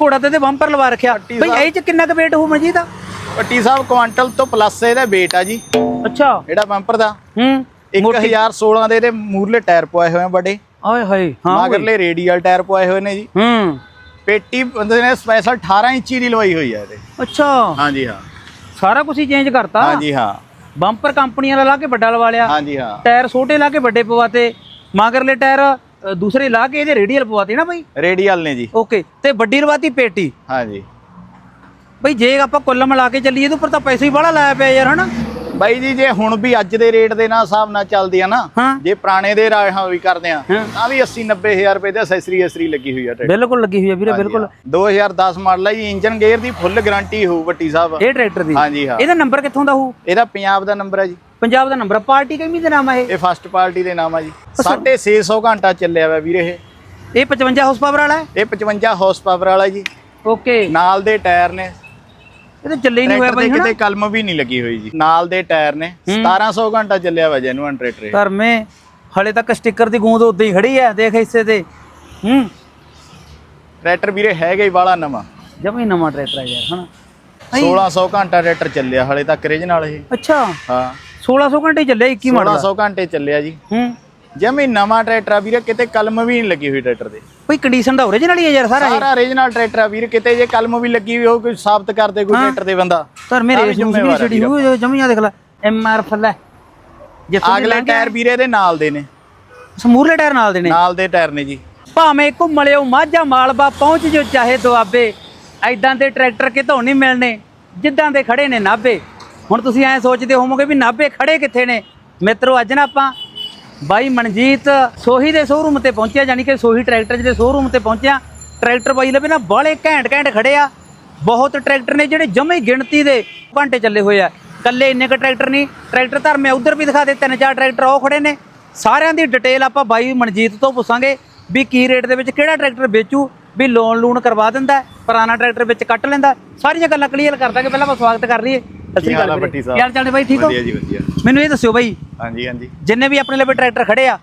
ਘੋੜਾ ਤੇ ਤੇ ਬੰਪਰ ਲਵਾ ਰੱਖਿਆ। ਸਾਹਿਬ। ਇਹ ਚ ਕਿੰਨਾ ਕੁ weight ਹੋਊ ਮਨਜੀਤ? ਦਾ ਪੱਟੀ ਸਾਹਿਬ ਕੁਆਂਟਲ ਤੋਂ ਪਲੱਸ ਇਹਦਾ weight ਆ ਜੀ। ਅੱਛਾ। ਜਿਹੜਾ ਬੰਪਰ ਦਾ। ਹੂੰ। 1016 ਦੇ ਇਹਦੇ ਮੂਰਲੇ ਟਾਇਰ ਪਵਾਏ ਹੋਏ ਆ ਬੜੇ ਆਏ ਹਾਏ ਹਾਂ ਓਏ। ਮਗਰਲੇ ਰੇਡੀਅਲ ਟਾਇਰ ਪਵਾਏ ਹੋਏ ਨੇ ਜੀ। ਹੂੰ। ਪੇਟੀ ਬੰਦੇ ਨੇ ਸਪੈਸ਼ਲ 18 ਇੰਚੀ ਦੀ ਲਵਾਈ ਹੋਈ ਹੈ ਇਹਦੇ। ਅੱਛਾ। ਹਾਂਜੀ ਹਾਂ। ਸਾਰਾ ਕੁਝ ਹੀ ਚੇਂਜ ਕਰਤਾ। ਹਾਂਜੀ ਹਾਂ। ਬੰਪਰ ਕੰਪਨੀ ਵਾਲਾ ਲਾ ਕੇ ਵੱਡਾ ਲਵਾ ਲਿਆ। ਹਾਂਜੀ ਹਾਂ। ਟਾਇਰ ਛੋਟੇ ਲਾ ਕੇ ਵੱਡੇ ਪਵਾਤੇ। ਮਗਰਲੇ ਟਾਇਰ ਦੂਸਰੇ ਲਾ ਕੇ ਇਹਦੇ ਰੇਡੀਅਲ ਪਵਾਤੇ ਨਾ ਬਈ? ਰੇਡੀਅਲ ਨੇ ਜੀ। ਓਕੇ ਤੇ ਵੱਡੀ ਲਵਾਤੀ ਪੇਟੀ। ਹਾਂਜੀ। ਬਈ ਜੇ ਆਪਾਂ ਕੁੱਲ ਮਿਲਾ ਕੇ ਚੱਲੀਏ ਇਹਦੇ ਉੱਪਰ ਤਾਂ ਪੈਸੇ ਹੀ ਬੜਾ ਲਾਇਆ ਪਿਆ ਯਾਰ ਹਨਾ? ਬਾਈ ਜੀ ਜੇ ਹੁਣ ਵੀ ਅੱਜ ਦੇ ਰੇਟ ਦੇ ਨਾਲ ਹਿਸਾਬ ਨਾਲ ਚੱਲਦੀ ਆ ਨਾ ਜੇ ਪੁਰਾਣੇ ਦੇ ਰਾਹਾਂ ਵੀ ਕਰਦੇ ਆ। ਤਾਂ ਵੀ 80 90000 ਰੁਪਏ ਦੇ ਅਸੈਸਰੀ ਅਸਰੀ ਲੱਗੀ ਹੋਈ ਆ ਟਰੈਕਟਰ ਬਿਲਕੁਲ ਲੱਗੀ ਹੋਈ ਹੈ ਵੀਰੇ ਬਿਲਕੁਲ। 2010 ਮਾਡਲ ਹੈ ਜੀ ਇੰਜਨ ਗੇਅਰ ਦੀ ਫੁੱਲ ਗਾਰੰਟੀ ਹੋਊ ਵੱਟੀ ਸਾਹਿਬ। ਇਹ ਟਰੈਕਟਰ ਦੀ। ਹਾਂਜੀ ਹਾਂ। ਇਹਦਾ ਨੰਬਰ ਕਿੱਥੋਂ ਦਾ ਹੋਊ? ਇਹਦਾ ਪੰਜਾਬ ਦਾ ਨੰਬਰ ਹੈ ਜੀ। ਪੰਜਾਬ ਦਾ ਨੰਬਰ ਪਾਰਟੀ ਕਿੰਨੀ ਦੇ ਨਾਮ ਹੈ ਇਹ? ਇਹ ਫਸਟ ਪਾਰਟੀ ਦੇ ਨਾਮ ਆ ਜੀ। 650 ਘੰਟਾ ਚੱਲਿਆ ਵਾ ਵੀਰੇ ਇਹ। ਇਹ 55 ਹਾਰਸ ਪਾਵਰ ਵਾਲਾ ਹੈ? ਇਹ 55 ਹਾਰਸ ਪਾਵਰ ਵਾਲਾ ਜੀ। ਓਕੇ ਨਾਲ ਦੇ ਟਾਇਰ ਨੇ। ਇਹ ਤਾਂ ਚੱਲੇ ਹੀ ਨਹੀਂ ਹੋਇਆ ਟਰੈਕਟਰ ਤੇ ਕਿਤੇ ਕਲਮ ਵੀ ਨਹੀਂ ਲੱਗੀ ਹੋਈ ਜੀ। ਨਾਲ ਦੇ ਟਾਇਰ ਨੇ। 1700 ਘੰਟਾ ਚੱਲਿਆ ਵਾ ਜੈਨੂਅਨ ਟਰੈਕਟਰ ਇਹ। ਧਰਮੇ ਹਲੇ ਤੱਕ ਸਟicker ਦੀ ਗੂੰਦ ਉਦਾਂ ਹੀ ਖੜੀ ਹੈ ਦੇਖ ਹਿੱਸੇ ਤੇ। ਹੂੰ। ਟਰੈਕਟਰ ਵੀਰੇ ਹੈਗਾ ਹੀ ਵਾਲਾ ਨਵਾਂ। ਜਮੀ ਨਵਾਂ ਟਰੈਕਟਰ ਹੈ ਯਾਰ ਹਨਾ? 1600 ਘੰਟਾ ਟਰੈਕਟਰ ਚੱਲਿਆ ਹਲੇ ਤੱਕ ਰੇਜ ਨਾਲ ਇਹ। ਅੱਛਾ। ਹਾਂ। 1600 ਘੰਟੇ ਹੀ ਚੱਲਿਆ 21 ਮਾਡਲ 1600 ਘੰਟੇ ਚੱਲਿਆ ਜੀ। ਹੂੰ। ਜਮੀ ਨਵਾਂ ਟਰੈਕਟਰ ਆ ਵੀਰੇ ਕਿਤੇ ਕਲਮ ਵੀ ਨਹੀਂ ਲੱਗੀ ਹੋਈ ਟਰੈਕਟਰ ਦੇ। ਬਈ ਕੰਡੀਸ਼ਨ ਦਾ ਓਰੀਜਨਲ ਹੀ ਹੈ ਯਾਰ ਸਾਰਾ ਸਾਰਾ ਰੀਜਨਲ ਟਰੈਕਟਰ ਆ ਵੀਰ ਕਿਤੇ ਜੇ ਕਲਮ ਵੀ ਲੱਗੀ ਹੋਈ ਉਹ ਕੋਈ ਸਾਬਤ ਕਰਦੇ ਕੋਈ ਟਰੈਕਟਰ ਦੇ ਬੰਦਾ। ਨੂੰ ਵੀ ਜ਼ਿੰਮੇਵਾਰ ਛੜੀ ਹੋਈ ਜਮੀਆਂ ਦੇਖ ਲੈ ਐਮ ਆਰ ਫੱਲਾ ਜਿੱਥੋਂ ਅਗਲੇ ਟਾਇਰ ਵੀਰੇ ਦੇ ਨਾਲ ਦੇ ਨੇ। ਸਮੂਰਲੇ ਟਾਇਰ ਨਾਲ ਦੇ ਨੇ। ਨਾਲ ਦੇ ਟਾਇਰ ਨੇ ਜੀ। ਭਾਵੇਂ ਘੁੰਮ ਲਿਓ ਮਾਝਾ ਮਾਲਵਾ ਪਹੁੰਚ ਜੋ ਚਾਹੇ ਦੁਆਬੇ ਐਦਾਂ ਦੇ ਟਰੈਕਟਰ ਕਿਤੋਂ ਨਹੀਂ ਮਿਲਣੇ ਜਿੱਦਾਂ ਦੇ ਖੜੇ ਨੇ ਨਾਭੇ। ਹੁਣ ਤੁਸੀਂ ਐਂ ਸੋਚਦੇ ਹੋਵੋਗੇ ਵੀ ਨਾਭੇ ਖੜੇ ਕਿੱਥੇ ਨੇ? ਮਿੱਤਰੋ, ਅੱਜ ਨਾ ਆਪਾਂ ਬਾਈ ਮਨਜੀਤ ਸੋਹੀ ਦੇ ਸ਼ੋਰੂਮ ਤੇ ਪਹੁੰਚਿਆ ਯਾਨੀ ਕਿ ਸੋਹੀ ਟਰੈਕਟਰ ਦੇ ਸ਼ੋਰੂਮ ਤੇ ਪਹੁੰਚਿਆ। ਟਰੈਕਟਰ ਬਾਈ ਲਵੇ ਨਾ ਬਾਲੇ ਘੈਂਟ ਘੈਂਟ ਖੜੇ ਆ। ਬਹੁਤ ਟਰੈਕਟਰ ਨੇ ਜਿਹੜੇ ਜਮੇ ਗਿਣਤੀ ਦੇ ਘੰਟੇ ਚੱਲੇ ਹੋਏ ਆ। ਕੱਲੇ ਇੰਨੇ ਕ ਟਰੈਕਟਰ ਨਹੀਂ। ਟਰੈਕਟਰ ਧਰਮੇ ਉਧਰ ਵੀ ਦਿਖਾ ਦੇ, ਤਿੰਨ ਚਾਰ ਟਰੈਕਟਰ ਉਹ ਖੜੇ ਨੇ। ਸਾਰਿਆਂ ਦੀ ਡਿਟੇਲ ਆਪਾਂ ਬਾਈ ਮਨਜੀਤ ਤੋਂ ਪੁੱਛਾਂਗੇ ਵੀ ਕੀ ਰੇਟ ਦੇ ਵਿੱਚ ਕਿਹੜਾ ਟਰੈਕਟਰ ਵੇਚੂ, ਵੀ ਲੋਨ ਲੂਨ ਕਰਵਾ ਦਿੰਦਾ, ਪੁਰਾਣਾ ਟਰੈਕਟਰ ਵਿੱਚ ਕੱਟ ਲੈਂਦਾ। ਸਾਰੀਆਂ ਗੱਲਾਂ ਕਲੀਅਰ ਕਰ ਦਾਂਗੇ, ਪਹਿਲਾਂ ਆਪਾਂ ਸਵਾਗਤ ਕਰ ਲਈਏ। ਸ਼੍ਰੀ ਅਕਾਲ ਵੀਰੇ। ਸਾਹਿਬ? ਕੀ ਹਾਲ ਚਾਲ ਨੇ ਬਾਈ? ਠੀਕ ਹੋ? ਵਧੀਆ ਜੀ ਵਧੀਆ। ਮੈਨੂੰ ਇਹ ਦੱਸਿਓ ਬਾਈ ਹਾਂਜੀ ਹਾਂਜੀ। ਜਿੰਨੇ ਵੀ ਆਪਣੇ ਲਵੇ ਟਰੈਕਟਰ ਖੜੇ ਆ।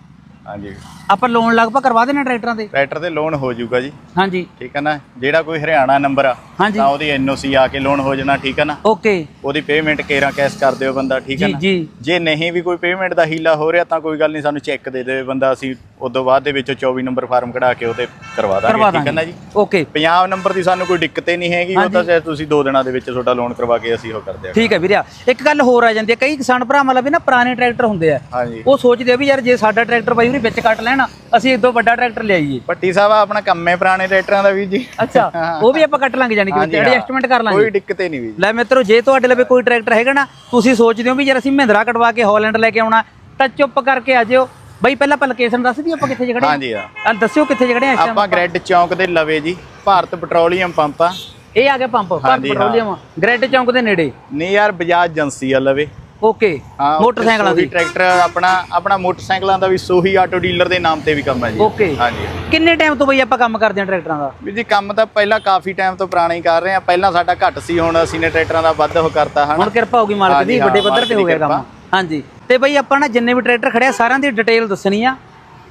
ਹਾਂਜੀ। ਆਪਾਂ ਲੋਨ ਲਗਭਗ ਕਰਵਾ ਦੇਣਾ ਟਰੈਕਟਰਾਂ ਦੇ ਟਰੈਕਟਰ ਤੇ ਲੋਨ ਹੋ ਜਾਊਗਾ ਜੀ। ਹਾਂਜੀ। ਠੀਕ ਹੈ ਨਾ? ਜਿਹੜਾ ਕੋਈ ਹਰਿਆਣਾ ਨੰਬਰ ਆ ਹਾਂਜੀ। ਤਾਂ ਉਹਦੀ ਐਨਓਸੀ ਆ ਕੇ ਲੋਨ ਹੋ ਜਾਣਾ ਠੀਕ ਹੈ ਨਾ? ਓਕੇ ਉਹਦੀ ਪੇਮੈਂਟ ਕੇਰਾ ਕੈਸ਼ ਕਰ ਦਿਓ ਬੰਦਾ ਠੀਕ ਹੈ ਜੀ ਨਾ? ਜੀ ਜੇ। ਨਹੀਂ ਵੀ ਕੋਈ ਪੇਮੈਂਟ ਦਾ ਹੀਲਾ ਹੋ ਰਿਹਾ ਤਾਂ ਕੋਈ ਗੱਲ ਨਹੀਂ ਸਾਨੂੰ ਚੈੱਕ ਦੇ ਦੇਵੇ ਬੰਦਾ ਅਸੀਂ ਉਦੋਂ ਬਾਅਦ ਦੇ ਵਿੱਚੋਂ 24 ਨੰਬਰ ਫਾਰਮ ਕਢਾ ਕੇ ਉਹਤੇ ਕਰਵਾ ਕਰਵਾ ਦਾਂਗੇ ਠੀਕ ਹੈ ਨਾ ਦਾਂਗੇ। ਜੀ? ਓਕੇ ਪੰਜਾਬ ਨੰਬਰ ਦੀ ਸਾਨੂੰ ਕੋਈ ਦਿੱਕਤ ਹੀ ਨਹੀਂ ਹੈਗੀ ਉਹ ਤਾਂ ਚਾਹੇ ਤੁਸੀਂ 2 ਦਿਨਾਂ ਦੇ ਵਿੱਚ ਤੁਹਾਡਾ ਲੋਨ ਕਰਵਾ ਕੇ ਅਸੀਂ ਉਹ ਕਰ ਦਿਆਂਗੇ। ਠੀਕ ਹੈ ਵੀਰਿਆ ਇੱਕ ਗੱਲ ਹੋਰ ਆ ਜਾਂਦੀ ਹੈ ਕਈ ਕਿਸਾਨ ਭਰਾਵਾਂ ਲਵੇ ਨਾ ਪੁਰਾਣੇ ਟਰੈਕਟਰ ਹੁੰਦੇ ਆ। ਹਾਂਜੀ। ਉਹ ਸੋਚਦੇ ਆ ਵੀ ਯਾਰ ਜੇ ਸਾਡਾ ਟਰੈਕਟਰ ਬਾਈ ਉਹਨੇ ਵਿੱਚ ਕੱਟ ਲੈਣਾ ਅਸੀਂ ਇੱਕ ਦੋ ਵੱਡਾ ਟਰੈਕਟਰ ਲਿਆਈਏ। ਪੱਟੀ ਸਾਹਿਬ ਆਪਣਾ ਕੰਮ ਹੈ ਪੁਰਾਣੇ ਟਰੈਕਟਰਾਂ ਦਾ ਵੀ ਜੀ। ਅੱਛਾ ਉਹ ਵੀ ਆਪਾਂ ਕੱਟ ਲਾਂਗੇ ਜਾਨੀ ਕਿ ਹਾਂ। ਐਡਜਸਟਮੈਂਟ ਕਰ ਲਾਂਗੇ। ਕੋਈ ਦਿੱਕਤ ਹੀ ਨਹੀਂ ਵੀ। ਲੈ ਮਿੱਤਰੋ ਜੇ ਤੁਹਾਡੇ ਲਵੇ ਕੋਈ ਟਰੈਕਟਰ ਹੈਗਾ ਨਾ ਤੁਸੀਂ ਸੋਚਦੇ ਹੋ ਵੀ ਯਾਰ ਅਸੀਂ ਮਹਿੰਦਰਾ ਕਟਵਾ ਕੇ ਹਾਲੈਂਡ ਲੈ ਕੇ ਆਉਣਾ ਤਾਂ ਚੁੱਪ ਕਰਕੇ ਆ ਜਿਓ। ਬਈ ਪਹਿਲਾਂ ਆਪਾਂ ਲੋਕੇਸ਼ਨ ਦੱਸ ਦਈਏ ਆਪਾਂ ਕਿੱਥੇ ਜਗੜੇ ਹਾਂਜੀ ਹਾਂ। ਆ ਦੱਸਿਓ ਕਿੱਥੇ ਜਗੜੇ ਆ? ਆਪਾਂ ਗ੍ਰੈਡ ਚੌਂਕ ਦੇ ਲਵੇ ਜੀ ਭਾਰਤ ਪੈਟਰੋਲੀਅਮ ਪੰਪ ਆ। ਇਹ ਆ ਗਿਆ ਪੰਪ ਭਾਰਤ ਹਾਂ। ਪੈਟਰੋਲੀਅਮ। ਗ੍ਰੈਡ ਚੌਂਕ ਦੇ ਨੇੜੇ। ਨਹੀਂ ਯਾਰ ਬਜਾਜ ਏਜੰਸੀ ਆ ਲਵੇ। ਓਕੇ ਹਾਂ ਮੋਟਰਸਾਈਕਲਾਂ ਸੋਹੀ ਦੀ। ਟਰੈਕਟਰ ਆਪਣਾ ਆਪਣਾ ਮੋਟਰਸਾਈਕਲਾਂ ਦਾ ਵੀ ਸੋਹੀ ਆਟੋ ਡੀਲਰ ਦੇ ਨਾਮ ਤੇ ਵੀ ਕੰਮ ਹੈ ਜੀ। ਓਕੇ। ਹਾਂਜੀ। ਕਿੰਨੇ ਟਾਈਮ ਤੋਂ ਬਈ ਆਪਾਂ ਕੰਮ ਕਰਦੇ ਹਾਂ ਟਰੈਕਟਰਾਂ ਦਾ? ਵੀ ਜੀ ਕੰਮ ਤਾਂ ਪਹਿਲਾਂ ਕਾਫੀ ਟਾਈਮ ਤੋਂ ਪੁਰਾਣਾ ਹੀ ਕਰ ਰਹੇ ਆ ਪਹਿਲਾਂ ਸਾਡਾ ਘੱਟ ਸੀ ਹੁਣ ਅਸੀਂ ਨੇ ਟਰੈਕਟਰਾਂ ਦਾ ਵੱਧ ਉਹ ਕਰਤਾ ਹਨਾ? ਹੁਣ ਕਿਰਪਾ ਹੋਗੀ ਮਾਲਕ ਹਾਂਜੀ, ਦੀ ਹਾਂ, ਵੱਡੇ ਪੱਧਰ ਮਾਲਕ ਤੇ ਦੀ ਹੋ ਗਿਆ ਕੰਮ। ਹਾਂਜੀ। ਤੇ ਬਈ ਆਪਾਂ ਨਾ ਜਿੰਨੇ ਵੀ ਟਰੈਕਟਰ ਖੜਿਆ ਸਾਰਿਆਂ ਦੀ ਡਿਟੇਲ ਦੱਸਣੀ ਆ।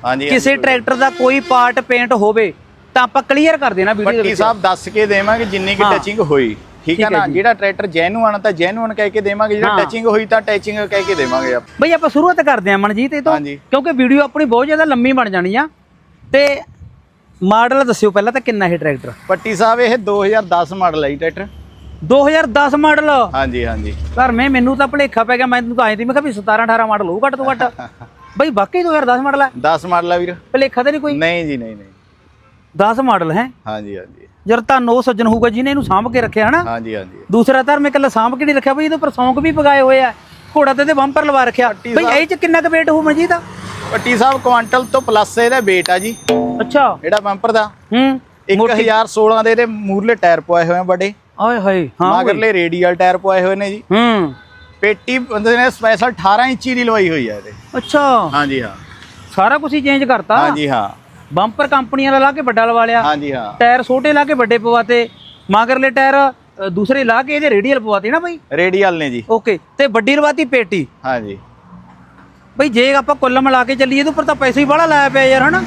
ਹਾਂਜੀ ਕਿਸੇ ਟਰੈਕਟਰ ਦਾ ਕੋਈ ਪਾਰਟ ਪੇਂਟ ਹੋਵੇ ਤਾਂ ਆਪਾਂ ਕਲੀਅਰ ਕਰ ਦੇਣਾ ਵੀਡੀਓ ਦੇ ਪੱਟੀ ਵਿੱਚ। ਸਾਹਿਬ ਦੱਸ ਕੇ ਦੇਵਾਂਗੇ ਜਿੰਨੀ ਕਿ ਹਾਂ। ਟੱਚਿੰਗ ਹੋਈ। ਠੀਕ ਹੈ ਨਾ? ਜਿਹੜਾ ਟਰੈਕਟਰ ਜੈਨੂਅਨ ਤਾਂ ਜੈਨੂਅਨ ਕਹਿ ਕੇ ਦੇਵਾਂਗੇ ਜਿਹੜਾ ਹਾਂ। ਟੱਚਿੰਗ ਹੋਈ ਤਾਂ ਟੱਚਿੰਗ ਕਹਿ ਕੇ ਦੇਵਾਂਗੇ ਆਪ। ਬਈ ਆਪਾਂ ਸ਼ੁਰੂਆਤ ਕਰਦੇ ਹਾਂ ਮਨਜੀਤ ਇਹ ਤੋਂ। ਕਿਉਂਕਿ ਵੀਡੀਓ ਆਪਣੀ ਬਹੁਤ ਜ਼ਿਆਦਾ ਲੰਮੀ ਬਣ ਜਾਣੀ ਆ। ਤੇ ਮਾਡਲ ਦੱਸਿਓ ਪਹਿਲਾਂ ਤਾਂ ਕਿੰਨਾ ਹੈ ਟਰੈਕਟਰ ਪੱਟੀ ਸਾਹਿਬ ਇਹ 2010 ਮਾਡਲ ਹੈ ਟਰੈਕਟਰ 2010 ਮਾਡਲ ਹਾਂਜੀ ਹਾਂਜੀ। ਪਰ ਮੈਂ ਮੈਨੂੰ ਤਾਂ ਭੁਲੇਖਾ ਪੈ ਗਿਆ ਮੈਨੂੰ ਤਾਂ ਆਏ ਸੀ ਮੈਂ ਕਿਹਾ ਵੀ 17 18 ਮਾਡਲ ਹੋਊ ਘੱਟ ਤੋਂ ਘੱਟ। ਬਈ ਵਾਕਈ 2010 ਮਾਡਲ ਹੈ 10 ਮਾਡਲ ਆ ਵੀਰ। ਭੁਲੇਖਾ ਤਾਂ ਨਹੀਂ ਕੋਈ? ਨਹੀਂ ਜੀ ਨਹੀਂ ਨਹੀਂ। 10 ਮਾਡਲ ਹੈ। ਹਾਂਜੀ ਹਾਂਜੀ। ਜਰ ਤੁਹਾਨੂੰ ਉਹ ਸੱਜਣ ਹੋਊਗਾ ਜਿਹਨੇ ਇਹਨੂੰ ਸਾਂਭ ਕੇ ਰੱਖਿਆ ਹਨਾ? ਹਾਂਜੀ ਹਾਂਜੀ। ਦੂਸਰਾ ਧਰਮ ਇਕੱਲਾ ਸਾਂਭ ਕੇ ਨਹੀਂ ਰੱਖਿਆ ਬਈ ਇਹਦੇ ਉੱਪਰ ਸੌਂਕ ਵੀ ਪਗਾਏ ਹੋਏ ਆ। ਘੋੜਾ ਤੇ ਤੇ ਬੰਪਰ ਲਵਾ ਰੱਖਿਆ। ਬਈ ਇਹ ਚ ਕਿੰਨਾ ਕੁ weight ਹੋਊ ਮਨਜੀਤ? ਦਾ ਪੱਟੀ ਸਾਹਿਬ ਕੁਆਂਟਲ ਤੋਂ ਪਲੱਸ ਇਹਦਾ weight ਆ ਜੀ। ਅੱਛਾ। ਜਿਹੜਾ ਬੰਪਰ ਦਾ। ਹੂੰ। 1016 ਦੇ ਇਹਦੇ ਮੂਰਲੇ ਟਾਇਰ ਪਵਾਏ ਹੋਏ ਆ ਬੜੇ ਆਏ ਹਾਏ ਹਾਂ ਮਗਰਲੇ ਰੇਡੀਅਲ ਟਾਇਰ ਪਵਾਏ ਹੋਏ ਨੇ ਜੀ। ਹੂੰ। ਪੇਟੀ ਬੰਦੇ ਨੇ ਸਪੈਸ਼ਲ 18 ਇੰਚੀ ਦੀ ਲਵਾਈ ਹੋਈ ਹੈ ਇਹਦੇ। ਅੱਛਾ। ਹਾਂਜੀ ਹਾਂ। ਸਾਰਾ ਕੁਝ ਹੀ ਚੇਂਜ ਕਰਤਾ। ਹਾਂਜੀ ਹਾਂ। ਬੰਪਰ ਕੰਪਨੀ ਵਾਲਾ ਲਾ ਕੇ ਵੱਡਾ ਲਵਾ ਲਿਆ। ਹਾਂਜੀ ਹਾਂ। ਟਾਇਰ ਛੋਟੇ ਲਾ ਕੇ ਵੱਡੇ ਪਵਾਤੇ। ਮਗਰਲੇ ਟਾਇਰ ਅ, ਦੂਸਰੇ ਲਾ ਕੇ ਇਹਦੇ ਰੇਡੀਅਲ ਪਵਾਤੇ ਨਾ ਬਈ? ਰੇਡੀਅਲ ਨੇ ਜੀ। ਓਕੇ ਤੇ ਵੱਡੀ ਲਵਾਤੀ ਪੇਟੀ। ਹਾਂਜੀ। ਬਈ ਜੇ ਆਪਾਂ ਕੁੱਲ ਮਿਲਾ ਕੇ ਚੱਲੀਏ ਇਹਦੇ ਉੱਪਰ ਤਾਂ ਪੈਸੇ ਹੀ ਬੜਾ ਲਾਇਆ ਪਿਆ ਯਾਰ ਹਨਾ?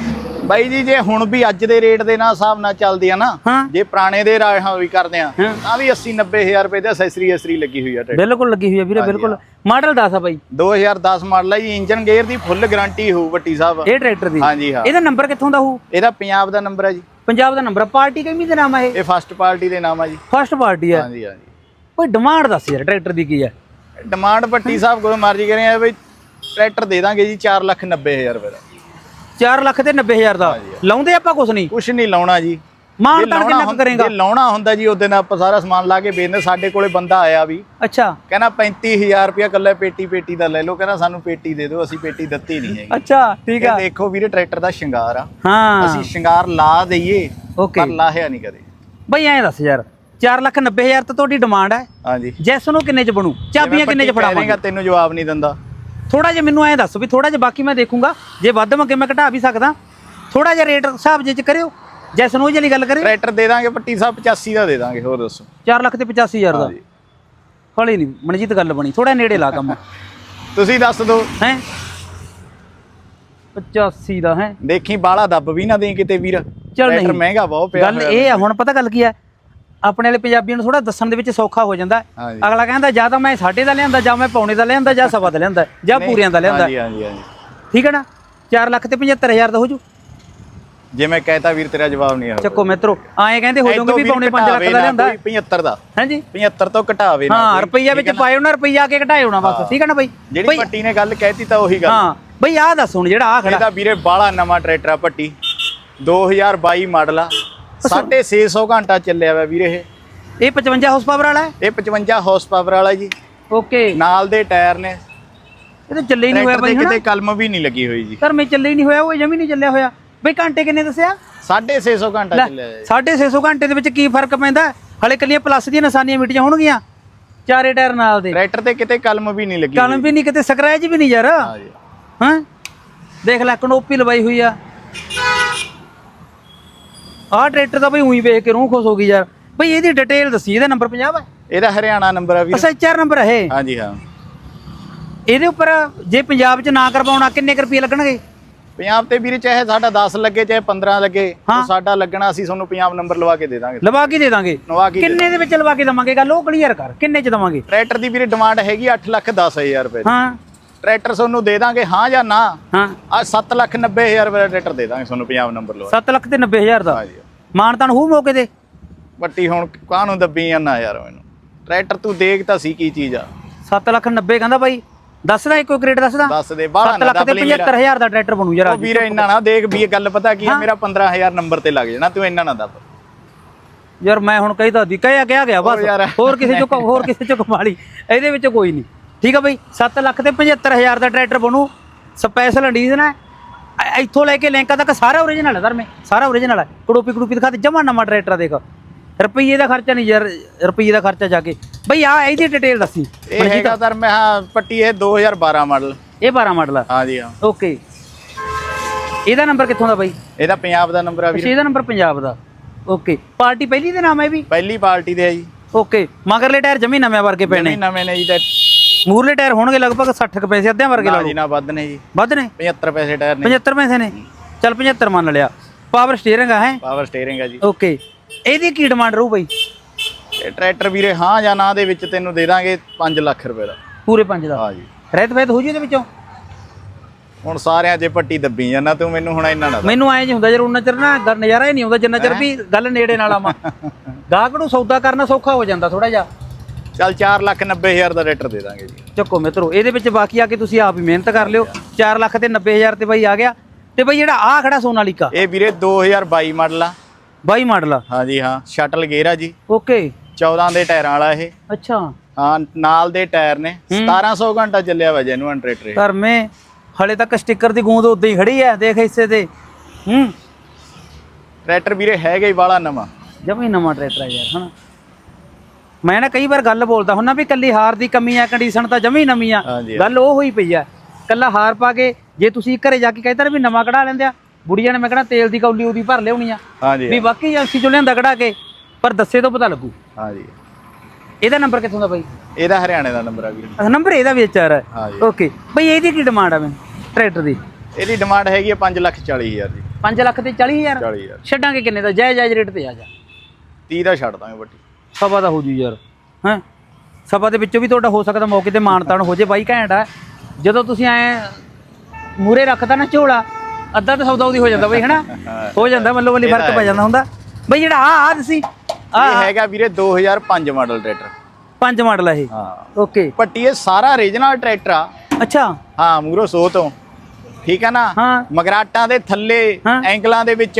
ਬਾਈ ਜੀ ਜੇ ਹੁਣ ਵੀ ਅੱਜ ਦੇ ਰੇਟ ਦੇ ਨਾਲ ਹਿਸਾਬ ਨਾਲ ਚੱਲਦੀ ਆ ਨਾ ਹਾਂ। ਜੇ ਪੁਰਾਣੇ ਦੇ ਰਾਹਾਂ ਵੀ ਕਰਦੇ ਆ ਹਾਂ। ਤਾਂ ਵੀ 80 90000 ਰੁਪਏ ਦੀ ਅਸੈਸਰੀ ਅਸਰੀ ਲੱਗੀ ਹੋਈ ਆ ਟਰੈਕਟਰ। ਬਿਲਕੁਲ ਲੱਗੀ ਹੋਈ ਹੈ ਵੀਰੇ ਬਿਲਕੁਲ। ਮਾਡਲ ਦੱਸ ਆ ਬਾਈ। 2010 ਮਾਡਲ ਹੈ ਜੀ ਇੰਜਨ ਗੇਅਰ ਦੀ ਫੁੱਲ ਗਾਰੰਟੀ ਹੋਊ ਵੱਟੀ ਸਾਹਿਬ। ਇਹ ਟਰੈਕਟਰ ਦੀ? ਹਾਂਜੀ ਹਾਂ। ਇਹਦਾ ਨੰਬਰ ਕਿੱਥੋਂ ਦਾ ਹੋਊ? ਇਹਦਾ ਪੰਜਾਬ ਦਾ ਨੰਬਰ ਹੈ ਜੀ। ਪੰਜਾਬ ਦਾ ਨੰਬਰ ਪਾਰਟੀ ਕਿੰਨੀ ਦੇ ਨਾਮ ਹੈ ਇਹ? ਇਹ ਫਸਟ ਪਾਰਟੀ ਦੇ ਨਾਮ ਆ ਜੀ। ਫਸਟ ਪਾਰਟੀ ਹੈ ਹਾਂਜੀ ਹਾਂਜੀ। ਕੋਈ ਡਿਮਾਂਡ ਦੱਸ ਯਾਰ ਟਰੈਕਟਰ ਦੀ ਕੀ ਹੈ ਡਿਮਾਂਡ ਭੱਟੀ ਸਾਹਿਬ ਕੋਲ ਮਰਜ਼ੀ ਕਰੇ ਆ ਬਈ ਟਰੈਕਟਰ ਦੇ ਦਾਂਗੇ ਜੀ 490000 ਰੁਪਏ ਦਾ। 4 ਲੱਖ ਤੇ 90000 ਦਾ। ਲਾਉਂਦੇ ਆਪਾਂ ਕੁਛ ਨਹੀਂ। ਕੁਛ ਨਹੀਂ ਲਾਉਣਾ ਜੀ। ਮਾਨ ਜੇ ਤਾਨ ਲਾਉਣਾ ਕਿੰਨਾ ਕੁ ਕਰੇਗਾ? ਜੇ ਲਾਉਣਾ ਹੁੰਦਾ ਜੀ ਉਹਦੇ ਨਾਲ ਆਪਾਂ ਸਾਰਾ ਸਮਾਨ ਲਾ ਕੇ ਵੇਚਦੇ ਸਾਡੇ ਕੋਲੇ ਬੰਦਾ ਆਇਆ ਵੀ। ਅੱਛਾ। ਕਹਿੰਦਾ 35000 ਰੁਪਇਆ ਕੱਲਾ ਪੇਟੀ ਪੇਟੀ ਦਾ ਲੈ ਲਓ। ਕਹਿੰਦਾ ਸਾਨੂੰ ਪੇਟੀ ਦੇ ਦਿਓ ਅਸੀਂ ਪੇਟੀ ਦਿੱਤੀ ਨਹੀਂ ਹੈਗੀ। ਅੱਛਾ ਠੀਕ ਆ। ਦੇਖੋ ਵੀਰੇ ਟਰੈਕਟਰ ਦਾ ਸ਼ਿੰਗਾਰ ਆ। ਹਾਂ। ਅਸੀਂ ਸ਼ਿੰਗਾਰ ਲਾ ਦਈਏ ਪਰ ਲਾਹਿਆ ਨਹੀਂ ਕਦੇ। ਬਈ ਐਂ ਦੱਸ ਯਾਰ 4 ਲੱਖ 90000 ਤਾਂ ਤੁਹਾਡੀ ਡਿਮਾਂਡ ਹੈ। ਹਾਂਜੀ। ਜੈਸ ਨੂੰ ਕਿੰਨੇ ਚ ਬਣੂ? ਚਾਬੀਆਂ ਕਿੰਨੇ ਚ ਫੜਾਵਾਂਗਾ? ਤੈਨੂੰ ਜਵਾਬ ਨਹੀਂ ਦਿੰਦਾ। ਥੋੜਾ ਜਿਹਾ ਮੈਨੂੰ ਐਂ ਦੱਸ ਵੀ ਥੋੜਾ ਜਿਹਾ ਬਾਕੀ ਮੈਂ ਦੇਖੂੰਗਾ। ਜੇ ਵੱਧ ਮੰਗੇ ਮੈਂ ਘਟਾ ਵੀ ਸਕਦਾ। ਥੋੜਾ ਜਿਹਾ ਰੇਟ ਹਿਸਾਬ ਜੇ ਚ ਕਰਿਓ। ਜੈਸ ਨੂੰ ਉਹ ਜਿਹੜੀ ਗੱਲ ਕਰੇ ਟਰੈਕਟਰ ਦੇ ਦਾਂਗੇ ਪੱਟੀ ਸਾਹਿਬ 85 ਦਾ ਦੇ ਦਾਂਗੇ ਹੋਰ ਦੱਸੋ। 4 ਲੱਖ ਤੇ 85000 ਦਾ। ਹਾਂਜੀ। ਹੌਲੀ ਨਹੀਂ ਮਨਜੀਤ ਗੱਲ ਬਣੀ ਥੋੜਾ ਨੇੜੇ ਲਾ ਕੰਮ। ਤੁਸੀਂ ਦੱਸ ਦਿਓ ਹੈ? 85 ਦਾ ਹੈ? ਦੇਖੀ ਬਾਲਾ ਦੱਬ ਵੀ ਨਾ ਦੇਂ ਕਿਤੇ ਵੀਰ। ਚੱਲ ਨਹੀਂ। ਮਹਿੰਗਾ ਬਹੁਤ ਪਿਆ ਗੱਲ। ਇਹ ਆ ਹੁਣ ਪਤਾ ਗੱਲ ਕੀ ਹੈ ਆਪਣੇ ਵਾਲੇ ਪੰਜਾਬੀਆਂ ਨੂੰ ਥੋੜਾ ਦੱਸਣ ਦੇ ਵਿੱਚ ਸੌਖਾ ਹੋ ਜਾਂਦਾ। ਅਗਲਾ ਕਹਿੰਦਾ ਜਾਂ ਤਾਂ ਮੈਂ ਸਾਡੇ ਦਾ ਲਿਆਂਦਾ ਜਾਂ ਮੈਂ ਪੌਣੇ ਦਾ ਲਿਆਂਦਾ ਜਾਂ ਸਵਾ ਦਾ ਲਿਆਂਦਾ ਜਾਂ ਪੂਰਿਆਂ ਦਾ ਲਿਆਂਦਾ। ਹਾਂਜੀ ਹਾਂਜੀ ਹਾਂਜੀ। ਠੀਕ ਹੈ ਨਾ? 4 ਲੱਖ ਤੇ 75000 ਦਾ ਹੋ ਜੂ। ਜੇ ਮੈਂ ਕਹਿਤਾ ਵੀਰ ਤੇਰਾ ਜਵਾਬ ਨਹੀਂ ਆਉਂਦਾ। ਚੱਕੋ ਮਿੱਤਰੋ ਆਏ ਕਹਿੰਦੇ ਹੋ ਜਾਓਗੇ ਵੀ ਪੌਣੇ 5 ਲੱਖ ਦਾ ਲਿਆਂਦਾ। 75 ਦਾ। ਹਾਂਜੀ। 75 ਤੋਂ ਘਟਾਵੇ ਨਾ ਹਾਂ ਰੁਪਈਆ ਵਿੱਚ ਠੀਕ ਹੈ ਨਾ? ਪਾਇਓ ਨਾ ਰੁਪਈਆ ਕੇ ਘਟਾਇਓ ਨਾ ਬਸ। ਠੀਕ ਹੈ ਨਾ ਬਈ? ਜਿਹੜੀ ਪੱਟੀ ਨੇ ਗੱਲ ਕਹਿਤੀ ਤਾਂ ਉਹੀ ਗੱਲ। ਹਾਂ ਬਈ ਆਹ ਦੱਸ ਹੁਣ ਜਿਹੜਾ ਆ ਖੜਾ। ਇਹਦਾ ਵੀਰੇ ਬਾਲਾ ਨਵਾਂ ਟਰੈਕਟਰ ਆ ਪੱਟੀ 2022 ਮਾਡਲ ਆ। 650 ਘੰਟਾ ਚੱਲਿਆ ਵਾ ਵੀਰੇ ਇਹ। ਇਹ 55 ਹਾਰਸ ਪਾਵਰ ਵਾਲਾ ਹੈ? ਇਹ 55 ਹਾਰਸ ਪਾਵਰ ਵਾਲਾ ਜੀ। ਓਕੇ। ਨਾਲ ਦੇ ਟਾਇਰ ਨੇ। ਤਾਂ ਚੱਲੇ ਹੀ ਨਹੀਂ ਹੋਇਆ ਟਰੈਕਟਰ ਤੇ ਬਈ ਹਨਾ? ਕਿਤੇ ਕਲਮ ਵੀ ਨਹੀਂ ਲੱਗੀ ਹੋਈ ਜੀ। ਘਰ ਮੇ ਚੱਲੇ ਹੀ ਨਹੀਂ ਹੋਇਆ ਉਹ ਜਮੀ ਨਹੀਂ ਚੱਲਿਆ ਹੋਇਆ। ਬਈ ਘੰਟੇ ਕਿੰਨੇ ਦੱਸਿਆ? 650 ਘੰਟਾ ਚੱਲਿਆ ਜੀ। 650 ਘੰਟੇ ਦੇ ਵਿੱਚ ਕੀ ਫ਼ਰਕ ਪੈਂਦਾ? ਹਲੇ ਕੱਲੀਆਂ ਪਲੱਸ ਦੀਆਂ ਨਿਸ਼ਾਨੀਆਂ ਮਿਟੀਆਂ ਹੋਣਗੀਆਂ ਚਾਰੇ ਟਾਇਰ ਨਾਲ ਦੇ। ਟਰੈਕਟਰ ਤੇ ਕਿਤੇ ਕਲਮ ਵੀ ਨਹੀਂ ਲੱਗੀ ਕਲਮ ਵੀ ਨਹੀਂ ਕਿਤੇ ਸਕ੍ਰੈਚ ਵੀ ਨਹੀਂ ਯਾਰ। ਹਾਂ ਹਾਂ? ਦੇਖ ਲੈ ਕਨੋਪੀ ਲਵਾਈ ਹੋਈ ਆ। ਆਹ ਟਰੈਕਟਰ ਤਾਂ ਬਈ ਉਹੀ ਵੇਖ ਕੇ ਰੂਹ ਖੁਸ਼ ਹੋ ਗਈ ਯਾਰ। ਬਈ ਇਹਦੀ ਡਿਟੇਲ ਦੱਸੀ ਇਹਦਾ ਨੰਬਰ 50 ਹੈ ਇਹਦਾ ਹਰਿਆਣਾ ਨੰਬਰ ਆ ਵੀਰ। ਅੱਛਾ ਚਾਰ ਨੰਬਰ ਹੈ ਇਹ। ਹਾਂਜੀ ਹਾਂ। ਇਹਦੇ ਉੱਪਰ ਜੇ ਪੰਜਾਬ 'ਚ ਨਾ ਕਰਵਾਉਣਾ ਕਿੰਨੇ ਕੁ ਰੁਪਏ ਲੱਗਣਗੇ? ਪੰਜਾਬ ਤੇ ਵੀਰੇ ਚਾਹੇ ਸਾਡਾ 10 ਲੱਗੇ ਚਾਹੇ 15 ਲੱਗੇ ਹਾਂ। ਉਹ ਸਾਡਾ ਲੱਗਣਾ ਅਸੀਂ ਤੁਹਾਨੂੰ ਪੰਜਾਬ ਨੰਬਰ ਲਵਾ ਕੇ ਦੇ ਦਾਂਗੇ। ਲਵਾ ਕੇ ਦੇ ਦਾਂਗੇ। ਲਵਾ ਕੇ ਦੇ ਕਿੰਨੇ ਦੇ ਵਿੱਚ ਲਵਾ ਕੇ ਦਵਾਂਗੇ? ਗੱਲ ਉਹ ਕਲੀਅਰ ਕਰ ਕਿੰਨੇ 'ਚ ਦਵਾਂਗੇ? ਟਰੈਕਟਰ ਦੀ ਵੀਰੇ ਡਿਮਾਂਡ ਹੈਗੀ 8 ਲੱਖ 10 ਹਜ਼ਾਰ ਰੁਪਏ ਦੀ। ਹਾਂ। ਟਰੈਕਟਰ ਤੁਹਾਨੂੰ ਦੇ ਦਾਂਗੇ ਹਾਂ ਜਾਂ ਨਾ? ਹਾਂ। ਆ 7 ਲੱਖ 90 ਹਜ਼ਾਰ ਦਾ ਟਰੈਕਟਰ ਦੇ ਦਾਂਗੇ ਤੁਹਾਨੂੰ ਪੰਜਾਬ ਨੰਬਰ ਲਵਾ 7 ਲੱਖ ਤੇ 90000 ਦਾ? ਹਾਂਜੀ। ਮਾਨਤਾਨ ਹੂ ਮੌਕੇ ਤੇ? ਬੱਟੀ ਹੁਣ ਕਾਹਨੂੰ ਦੱਬੀ ਜਾਂਦਾ ਯਾਰ ਮੈਨੂੰ? ਟਰੈਕਟਰ ਤੂੰ ਦੇਖ ਤਾਂ ਸੀ ਕੀ ਚੀਜ਼ ਆ। 7 ਲੱਖ 90 ਕਹਿੰਦਾ ਬਾਈ। ਦੱਸਦਾ ਇੱਕੋ ਗ੍ਰੇਡ ਦੱਸਦਾ? ਦੱਸ ਦੇ ਬਾਹਲਾ 7 ਨਾ ਲੱਖ ਤੇ ਲਈ ਮੇਰਾ 75000 ਦਾ ਟਰੈਕਟਰ ਬਣੂ ਯਾਰ ਉਹ ਵੀਰੇ ਇੰਨਾ ਨਾ ਦੇਖ ਵੀ ਇਹ ਗੱਲ ਪਤਾ ਕੀ ਆ ਮੇਰਾ 15000 ਨੰਬਰ ਤੇ ਲੱਗ ਜਾਣਾ ਤੂੰ ਇੰਨਾ ਨਾ ਦੱਬ। ਯਾਰ ਮੈਂ ਹੁਣ ਕਹੀ ਤਾਂ ਦੀ ਕਹਿਆ ਗਿਆ ਗਿਆ ਬਸ। ਹੋਰ ਕਿਸੇ ਚੋਂ ਹੋਰ ਕਿਸੇ ਚੋਂ ਕਮਾ ਲਈ। ਇਹਦੇ ਵਿੱਚ ਕੋਈ ਨਹੀਂ। ਠੀਕ ਆ ਬਈ 7 ਲੱਖ ਤੇ 75000 ਦਾ ਟਰੈਕਟਰ ਬਣੂ। ਸਪੈਸ਼ਲ ਐਡੀਸ਼ਨ ਹੈ ਇੱਥੋਂ ਲੈ ਕੇ ਲੈਂਕਾ ਤੱਕ ਸਾਰਾ ਓਰੀਜਨਲ ਹੈ ਧਰਮੇ ਸਾਰਾ ਓਰੀਜਨਲ ਹੈ ਕੜੋਪੀ ਕੜੋਪੀ ਦਿਖਾ ਤੇ ਜਮਾ ਨਵਾਂ ਟਰੈਕਟਰ ਦੇਖ। ਰੁਪਈਏ ਦਾ ਖਰਚਾ ਨਹੀਂ ਯਾਰ ਰੁਪਈਏ ਦਾ ਖਰਚਾ ਜਾ ਕੇ। ਬਈ ਆ ਇਹਦੀ ਡਿਟੇਲ ਦੱਸੀ ਇਹ ਹੈਗਾ ਸਰ ਮੈਂ ਹਾਂ ਪੱਟੀ ਇਹ 2012 ਮਾਡਲ ਇਹ 12 ਮਾਡਲ ਆ। ਹਾਂਜੀ ਹਾਂ। ਓਕੇ। ਇਹਦਾ ਨੰਬਰ ਕਿੱਥੋਂ ਦਾ ਬਈ? ਇਹਦਾ ਪੰਜਾਬ ਦਾ ਨੰਬਰ ਆ ਵੀਰੇ। ਇਹਦਾ ਨੰਬਰ ਪੰਜਾਬ ਦਾ। ਓਕੇ। ਪਾਰਟੀ ਪਹਿਲੀ ਦੇ ਨਾਮ ਹੈ ਵੀ? ਪਹਿਲੀ ਪਾਰਟੀ ਦੇ ਆ ਜੀ। ਓਕੇ। ਮਗਰਲੇ ਟਾਇਰ ਜਮੀ ਨਵੇਂ ਵਰਗੇ ਪੈਣੇ। ਨਵੇਂ ਨਵੇਂ ਨੇ ਜੀ ਤੇ ਮੂਰਲੇ ਟਾਇਰ ਹੋਣਗੇ ਲਗਭਗ 60 ਕੁ ਪੈਸੇ ਅੱਧਿਆਂ ਵਰਗੇ ਲਾ ਲਓ। ਜੀ ਨਾ ਵੱਧ ਨੇ ਜੀ। ਵੱਧ ਨੇ? 75 ਪੈਸੇ ਟਾਇਰ ਨੇ। 75 ਪੈਸੇ ਨੇ? ਚੱਲ 75 ਮੰਨ ਲਿਆ। ਪਾਵਰ ਸਟੀਅਰਿੰਗ ਆ ਹੈ? ਪਾਵਰ ਸਟੀਅਰਿੰਗ ਆ ਜੀ। ਓਕੇ ਇਹਦੀ ਕੀ ਡਿਮਾਂਡ ਰਹੂ ਬਈ? ਇਹ ਟਰੈਕਟਰ ਵੀਰੇ ਹਾਂ ਜਾਂ ਨਾ ਦੇ ਵਿੱਚ ਤੈਨੂੰ ਦੇ ਦਾਂਗੇ 5 ਲੱਖ ਰੁਪਏ ਦਾ। ਪੂਰੇ 5 ਦਾ? ਹਾਂ ਜੀ। ਰਹਿਤ ਫੈਤ ਹੋ ਜੂ ਇਹਦੇ ਵਿੱਚੋਂ? ਹੁਣ ਸਾਰਿਆਂ 'ਚ ਪੱਟੀ ਦੱਬੀ ਜਾਂਦਾ ਤੂੰ ਮੈਨੂੰ ਹੁਣ ਇੰਨਾ ਨਾ। ਮੈਨੂੰ ਐਂ ਜੀ ਹੁੰਦਾ ਉਹਨਾਂ ਚਿਰ ਨਾ ਗ- ਨਜ਼ਾਰਾ ਹੀ ਨਹੀਂ ਆਉਂਦਾ ਜਿੰਨਾ ਚਿਰ ਵੀ ਗੱਲ ਨੇੜੇ ਨਾਲ ਆਵਾਂ। ਗਾਹਕ ਨੂੰ ਸੌਦਾ ਕਰਨਾ ਸੌਖਾ ਹੋ ਜਾਂਦਾ ਥੋੜਾ ਜਿਹਾ। ਚੱਲ 4 ਲੱਖ 90 ਹਜ਼ਾਰ ਦਾ ਟਰੈਕਟਰ ਦੇ ਦਾਂਗੇ ਜੀ। ਚੱਕੋ ਮਿੱਤਰੋ ਇਹਦੇ ਵਿੱਚ ਬਾਕੀ ਆ ਕੇ ਤੁਸੀਂ ਆਪ ਹੀ ਮਿਹਨਤ ਕਰ ਲਿਓ। 4 ਲੱਖ ਤੇ 90000 ਤੇ ਬਈ ਆ ਗਿਆ। ਤੇ ਬਈ ਜਿਹੜਾ ਆ ਖੜਾ ਸੋਨਾਲੀਕਾ ਇਹ ਵੀਰੇ 2022 ਮਾਡਲ ਆ। 22 ਮਾਡਲ ਆ। ਹਾਂਜੀ ਹਾਂ। ਸ਼ਟਲ ਗੇਅਰ ਆ ਜੀ। ਓਕੇ। 14 ਦੇ ਟਾਇਰਾਂ ਵਾਲਾ ਇਹ। ਅੱਛਾ। ਹਾਂ ਨਾਲ ਦੇ ਟਾਇਰ ਨੇ। 1700 ਘੰਟਾ ਚੱਲਿਆ ਵਾ ਜੈਨੂਅਨ ਟਰੈਕਟਰ ਇਹ। ਧਰਮੇ ਹਲੇ ਤੱਕ ਸਟicker ਦੀ ਗੂੰਦ ਉਦਾਂ ਹੀ ਖੜੀ ਹੈ ਦੇਖ ਹਿੱਸੇ ਤੇ। ਹੂੰ। ਟਰੈਕਟਰ ਵੀਰੇ ਹੈਗਾ ਹੀ ਵਾਲਾ ਨਵਾਂ। ਜਮੀ ਨਵਾਂ ਟਰੈਕਟਰ ਹੈ ਯਾਰ ਹਨਾ? ਮੈਂ ਨਾ ਕਈ ਵਾਰ ਗੱਲ ਬੋਲਦਾ ਹੁੰਨਾ ਵੀ ਕੱਲੀ ਹਾਰ ਦੀ ਕਮੀ ਆ ਕੰਡੀਸ਼ਨ ਤਾਂ ਜਮੀ ਨਵੀਂ ਆ। ਹਾਂਜੀ ਗੱਲ ਉਹ ਹੋਈ ਪਈ ਆ ਕੱਲਾ ਹਾਰ ਪਾ ਕੇ ਜੇ ਤੁਸੀਂ ਘਰੇ ਜਾ ਕੇ ਕਹਿੰਦਾ ਵੀ ਨਵਾਂ ਕਢਾ ਲੈਂਦੇ ਆ ਬੁੜੀਆਂ ਨੇ ਮੈਂ ਕਹਣਾ ਤੇਲ ਦੀ ਕੌਲੀ ਉਹਦੀ ਭਰ ਲਿਆਉਣੀ ਆ। ਹਾਂਜੀ ਵੀ ਵਾਕਈ ਏਜੰਸੀ ਚੋਂ ਲਿਆਂਦਾ ਕਢਾ ਕੇ ਪਰ ਦੱਸੇ ਤੋਂ ਪਤਾ ਲੱਗੂ। ਹਾਂਜੀ। ਇਹਦਾ ਨੰਬਰ ਕਿੱਥੋਂ ਦਾ ਬਾਈ? ਇਹਦਾ ਹਰਿਆਣੇ ਦਾ ਨੰਬਰ ਆ ਵੀਰੇ ਨੰਬਰ ਇਹਦਾ ਵੀ ਚਾਰ ਹੈ ਹਾਂਜੀ। ਓਕੇ ਬਈ ਇਹਦੀ ਕੀ ਡਿਮਾਂਡ ਆ ਮੈਂ ਟਰੈਕਟਰ ਦੀ? ਇਹਦੀ ਡਿਮਾਂਡ ਹੈਗੀ ਹੈ 5 ਲੱਖ 40 ਹਜ਼ਾਰ ਜੀ 5 ਲੱਖ ਤੇ 40000 40 ਹਜ਼ਾਰ। ਛੱਡਾਂਗੇ ਕਿੰਨੇ ਦਾ? ਜਾਇਜ਼ ਜਾਇਜ਼ ਰੇਟ ਤੇ ਆ ਜਾ। 30 ਦਾ ਛੱਡ ਦਾਂਗੇ ਬੱਟੀ ਸਭਾ ਦਾ ਹੋ ਜੂ ਯਾਰ ਹੈ? ਸਭਾ ਦੇ ਵਿੱਚੋਂ ਵੀ ਤੁਹਾਡਾ ਹੋ ਸਕਦਾ ਮੌਕੇ ਤੇ ਮਾਨਤਾਨ ਹੋ ਜੇ ਬਾਈ ਘੈਂਟ ਆ। ਜਦੋਂ ਤੁਸੀਂ ਐ ਮੂਰੇ ਰੱਖਦਾ ਨਾ ਝੋਲਾ ਅੱਧਾ ਤਾਂ ਸੌਦਾ ਉਹਦੀ ਹੋ ਜਾਂਦਾ ਬਈ ਹਨਾ? ਹੋ। ਜਾਂਦਾ ਮੱਲੋ ਮੱਲੀ ਫ਼ਰਕ ਪੈ ਜਾਂਦਾ ਹੁੰਦਾ। ਬਈ ਜਿਹੜਾ ਆ ਆ ਤੁਸੀਂ ਆ ਇਹ ਹੈਗਾ ਵੀਰੇ 2005 ਮਾਡਲ ਟਰੈਕਟਰ। ਪੰਜ ਮਾਡਲ ਆ ਇਹ। ਹਾਂ। ਓਕੇ। ਪੱਟੀ ਇਹ ਸਾਰਾ ਰੀਜਨਲ ਟਰੈਕਟਰ ਆ। ਅੱਛਾ। ਹਾਂ ਮੂਰੋ ਸੋ ਤੋਂ। ਠੀਕ ਹੈ ਨਾ? ਮਗਰਾਟਾਂ ਦੇ ਥੱਲੇ। ਐਂਗਲਾਂ ਦੇ ਵਿੱਚ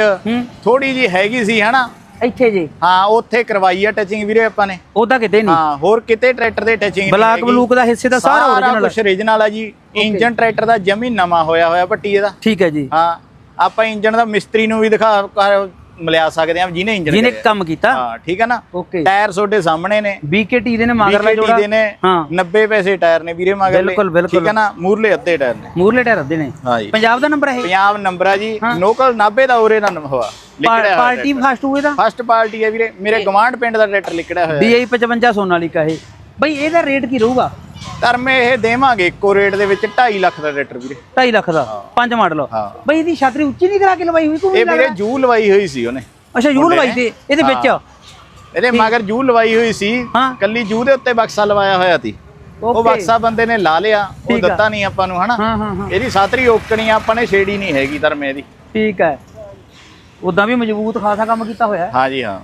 ਥੋੜੀ ਜੀ ਹੈਗੀ ਸੀ ਹਨਾ? ਇੱਥੇ ਜੀ। ਹਾਂ ਉੱਥੇ ਕਰਵਾਈ ਆ ਟੱਚਿੰਗ ਵੀਰੇ ਆਪਾਂ ਨੇ। ਉਹਦਾ ਕਿਤੇ ਨਹੀਂ। ਹਾਂ ਹੋਰ ਕਿਤੇ ਟਰੈਕਟਰ ਦੇ ਟੱਚਿੰਗ ਬਲਾਕ ਬਲੂਕ ਦਾ ਹਿੱਸੇ ਦਾ ਸਾਰਾ original ਕੁਝ ਰੀਜਨਲ ਆ ਜੀ। ਇੰਜਨ ਟਰੈਕਟਰ ਦਾ ਜਮੀ ਨਵਾਂ ਹੋਇਆ ਹੋਇਆ ਪੱਟੀ ਇਹਦਾ। ਠੀਕ ਹੈ ਜੀ। ਹਾਂ ਆਪਾਂ ਇੰਜਨ ਦਾ ਮਿਸਤਰੀ ਨੂੰ ਵੀ ਦਿਖਾ ਕਰ- ਮਿਲਿਆ ਸਕਦੇ ਆ ਜਿਹਨੇ ਇੰਜਨ ਜਿਹਨੇ ਕੰਮ ਕੀਤਾ। ਹਾਂ ਠੀਕ ਹੈ ਨਾ? ਓਕੇ। ਟਾਇਰ ਤੁਹਾਡੇ ਸਾਹਮਣੇ ਨੇ। BKT ਦੇ ਨੇ ਮਗਰਲਾ ਜੋੜਾ। ਦੇ ਨੇ। ਹਾਂ। 90 ਪੈਸੇ ਟਾਇਰ ਨੇ ਵੀਰੇ ਮਗਰਲੇ। ਬਿਲਕੁਲ, ਬਿਲਕੁਲ। ਠੀਕ ਹੈ ਨਾ? ਮੂਰਲੇ ਅੱਧੇ ਟਾਇਰ ਨੇ। ਮੂਰਲੇ ਟਾਇਰ ਅੱਧੇ ਨੇ। ਹਾਂ ਜੀ। ਪੰਜਾਬ ਦਾ ਨੰਬਰ ਹੈ ਪੰਜਾਬ ਨੰਬਰ ਆ ਜੀ। ਨੋਕਲ 90 ਦਾ ਉਰੇ ਦਾ ਨੰਬਰ ਪਾਰਟੀ ਫਾਸਟ ਹੋਏ ਦਾ? ਫਸਟ ਪਾਰਟੀ ਹੈ ਵੀਰੇ। ਮੇਰੇ ਗਵਾਂਢ ਪਿੰਡ ਦਾ ਟਰੈਕਟਰ ਲਿਖੜਿਆ ਹੋਇਆ DI 55 ਸੋਨਾਲੀਕਾ ਇਹ। ਬਈ ਇਹਦਾ ਰੇਟ ਕੀ ਰਹੂਗਾ? ਧਰਮੇ ਇਹ ਦੇਵਾਂਗੇ ਇੱਕੋ ਰੇਟ ਦੇ ਵਿੱਚ 2.5 ਲੱਖ ਦਾ ਟਰੈਕਟਰ ਵੀਰੇ। 2.5 ਲੱਖ ਦਾ ਪੰਜ ਮਾਡਲ। ਬਈ ਇਹਦੀ ਛਤਰੀ ਉੱਚੀ ਨਹੀਂ ਕਰਾ ਕੇ ਲਵਾਈ ਹੋਈ ਕੋਈ ਇਹ ਵੀਰੇ ਜੂ ਲਵਾਈ ਹੋਈ ਸੀ ਉਹਨੇ। ਅੱਛਾ ਯੂ ਲਵਾਈ ਤੇ ਇਹਦੇ ਵਿੱਚ? ਇਹਦੇ ਮਗਰ ਜੂ ਲਵਾਈ ਹੋਈ ਸੀ। ਕੱਲੀ ਜੂ ਦੇ ਉੱਤੇ ਬਕਸਾ ਲਵਾਇਆ ਹੋਇਆ ਸੀ। ਉਹ ਬਕਸਾ ਬੰਦੇ ਨੇ ਲਾ ਲਿਆ ਉਹ। ਦਿੱਤਾ ਨਹੀਂ ਆਪਾਂ ਨੂੰ ਹਨਾ? ਇਹਦੀ ਸਾਤਰੀ ਓਕਣੀ ਆਪਾਂ ਨੇ ਛੇੜੀ ਨਹੀਂ ਹੈਗੀ ਧਰਮੇ ਦੀ ਠੀਕ ਹੈ ਉਦਾਂ ਵੀ ਮਜ਼ਬੂਤ ਖਾਸਾ ਕੰਮ ਕੀਤਾ ਹੋਇਆ। ਹੈ। ਹਾਂ। ਜੀ ਹਾਂ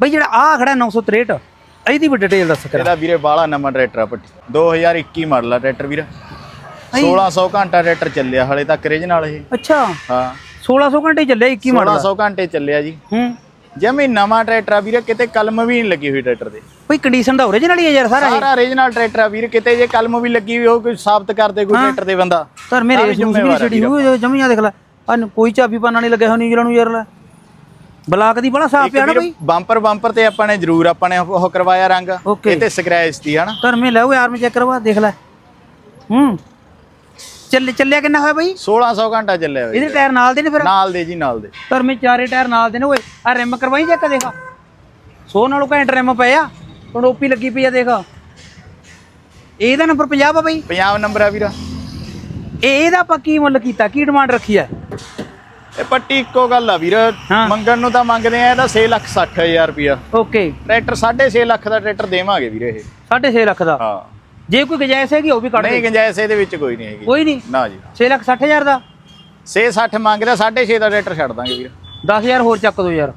ਬਈ ਜਿਹੜਾ ਆ ਖੜਾ 963 ਇਹਦੀ ਵੀ ਡਿਟੇਲ ਦੱਸ ਕਰਾ। ਇਹਦਾ ਵੀਰੇ ਬਾਲਾ ਨਵਾਂ ਟਰੈਕਟਰ ਆ ਪੱਟੀ। 2021 ਮਾਡਲ ਆ ਟਰੈਕਟਰ ਵੀਰ। 1600 ਘੰਟਾ ਟਰੈਕਟਰ ਚੱਲਿਆ ਹਲੇ ਤੱਕ ਰੇਜ ਨਾਲ ਇਹ। ਅੱਛਾ। ਹਾਂ। 1600 ਘੰਟੇ ਚੱਲਿਆ 21 ਮਾਡਲ 1600 ਘੰਟੇ ਚੱਲਿਆ ਜੀ। ਹੂੰ। ਜਮੀ ਨਵਾਂ ਟਰੈਕਟਰ ਆ ਵੀਰੇ ਕਿਤੇ ਕਲਮ ਵੀ ਨਹੀਂ ਲੱਗੀ ਹੋਈ ਟਰੈਕਟਰ ਦੇ। ਬਈ ਕੰਡੀਸ਼ਨ ਦਾ ਓਰੀਜਨਲ ਹੀ ਹੈ ਯਾਰ ਸਾਰਾ ਸਾਰਾ ਰੀਜਨਲ ਟਰੈਕਟਰ ਆ ਵੀਰ ਕਿਤੇ ਜੇ ਕਲਮ ਵੀ ਲੱਗੀ ਹੋਈ ਉਹ ਕੋਈ ਸਾਬਤ ਕਰਦੇ ਕੋਈ ਟਰੈਕਟਰ ਦੇ ਬੰਦਾ। ਸਰ ਮੇਰੇ ਛੜੀ ਹੋਈ ਜਮੀਆਂ ਦੇਖ ਲੈ। ਕੋਈ ਚਾਬੀ ਪਾਣਾ ਨਹੀਂ ਲੱਗਿਆ ਹੋ ਨੀਜਲਾਂ ਨੂੰ ਯਾਰ ਲੈ। ਬਲਾਕ ਦੀ ਬੜਾ ਸਾਫ਼ ਨਾ ਬਈ? ਬੰਪਰ ਬੰਪਰ ਤੇ ਆਪਾਂ ਨੇ ਜ਼ਰੂਰ ਆਪਾਂ ਨੇ ਉਹ ਕਰਵਾਇਆ ਰੰਗ। ਇਹ ਤੇ ਸਕ੍ਰੈਚ ਦੀ ਹਨਾ? ਧਰ ਮੇ ਲੈ ਉਹ ਆਰਮੀ ਚੈੱਕ ਕਰਵਾ ਦੇਖ ਲੈ। ਹੂੰ। ਚੱਲੇ ਚੱਲਿਆ ਕਿੰਨਾ ਹੋਇਆ ਬਈ? 1600 ਘੰਟਾ ਚੱਲਿਆ ਹੋਇਆ ਇਹਦੇ ਟਾਇਰ ਨਾਲ ਦੇ ਨੇ ਫਿਰ? ਨਾਲ ਦੇ ਜੀ ਨਾਲ ਦੇ। ਧਰ ਮੇ ਚਾਰੇ ਟਾਇਰ ਨਾਲ ਦੇ ਨੇ ਓਏ। ਆ ਰਿਮ ਕਰਵਾਈ ਚੈੱਕ ਦੇਖਾ। ਸੋ ਨਾਲੋਂ ਘੈਂਟ ਰਿਮ ਪਏ ਆ ਹੁਣ ਓਪੀ ਲੱਗੀ ਪਈ ਆ ਦੇਖ। ਇਹਦਾ ਨੰਬਰ 50 ਆ ਬਈ? ਪੰਜਾਬ ਨੰਬਰ ਆ ਵੀਰਾ। ਇਹ ਇਹਦਾ ਆਪਾਂ ਕੀ ਮੁੱਲ ਕੀਤਾ? ਕੀ ਡਿਮਾਂਡ ਰੱਖੀ ਆ? ਇਹ ਪੱਟੀ ਇੱਕੋ ਗੱਲ ਆ ਵੀਰ। ਹਾਂ। ਮੰਗਣ ਨੂੰ ਤਾਂ ਮੰਗਦੇ ਆ ਇਹਦਾ 6 ਲੱਖ 60 ਹਜ਼ਾਰ ਰੁਪਿਆ ਓਕੇ। ਟਰੈਕਟਰ 6.5 ਲੱਖ ਦਾ ਟਰੈਕਟਰ ਦੇਵਾਂਗੇ ਵੀਰੇ ਇਹ। 6.5 ਲੱਖ ਦਾ? ਹਾਂ। ਜੇ ਕੋਈ ਗੁੰਜਾਇਸ਼ ਹੈਗੀ ਉਹ ਵੀ ਕੱਢ ਦੇ ਨਹੀਂ ਗੁੰਜਾਇਸ਼ ਇਹਦੇ ਵਿੱਚ ਕੋਈ ਨਹੀਂ ਹੈਗੀ। ਕੋਈ ਨਹੀਂ। ਨਾ ਜੀ। 6 ਲੱਖ 60 ਹਜ਼ਾਰ ਦਾ? 6 60 ਮੰਗਦਾ 6.5 ਦਾ ਟਰੈਕਟਰ ਛੱਡ ਦਾਂਗੇ ਵੀਰ। 10000 ਹੋਰ ਚੱਕ ਦੋ ਯਾਰ।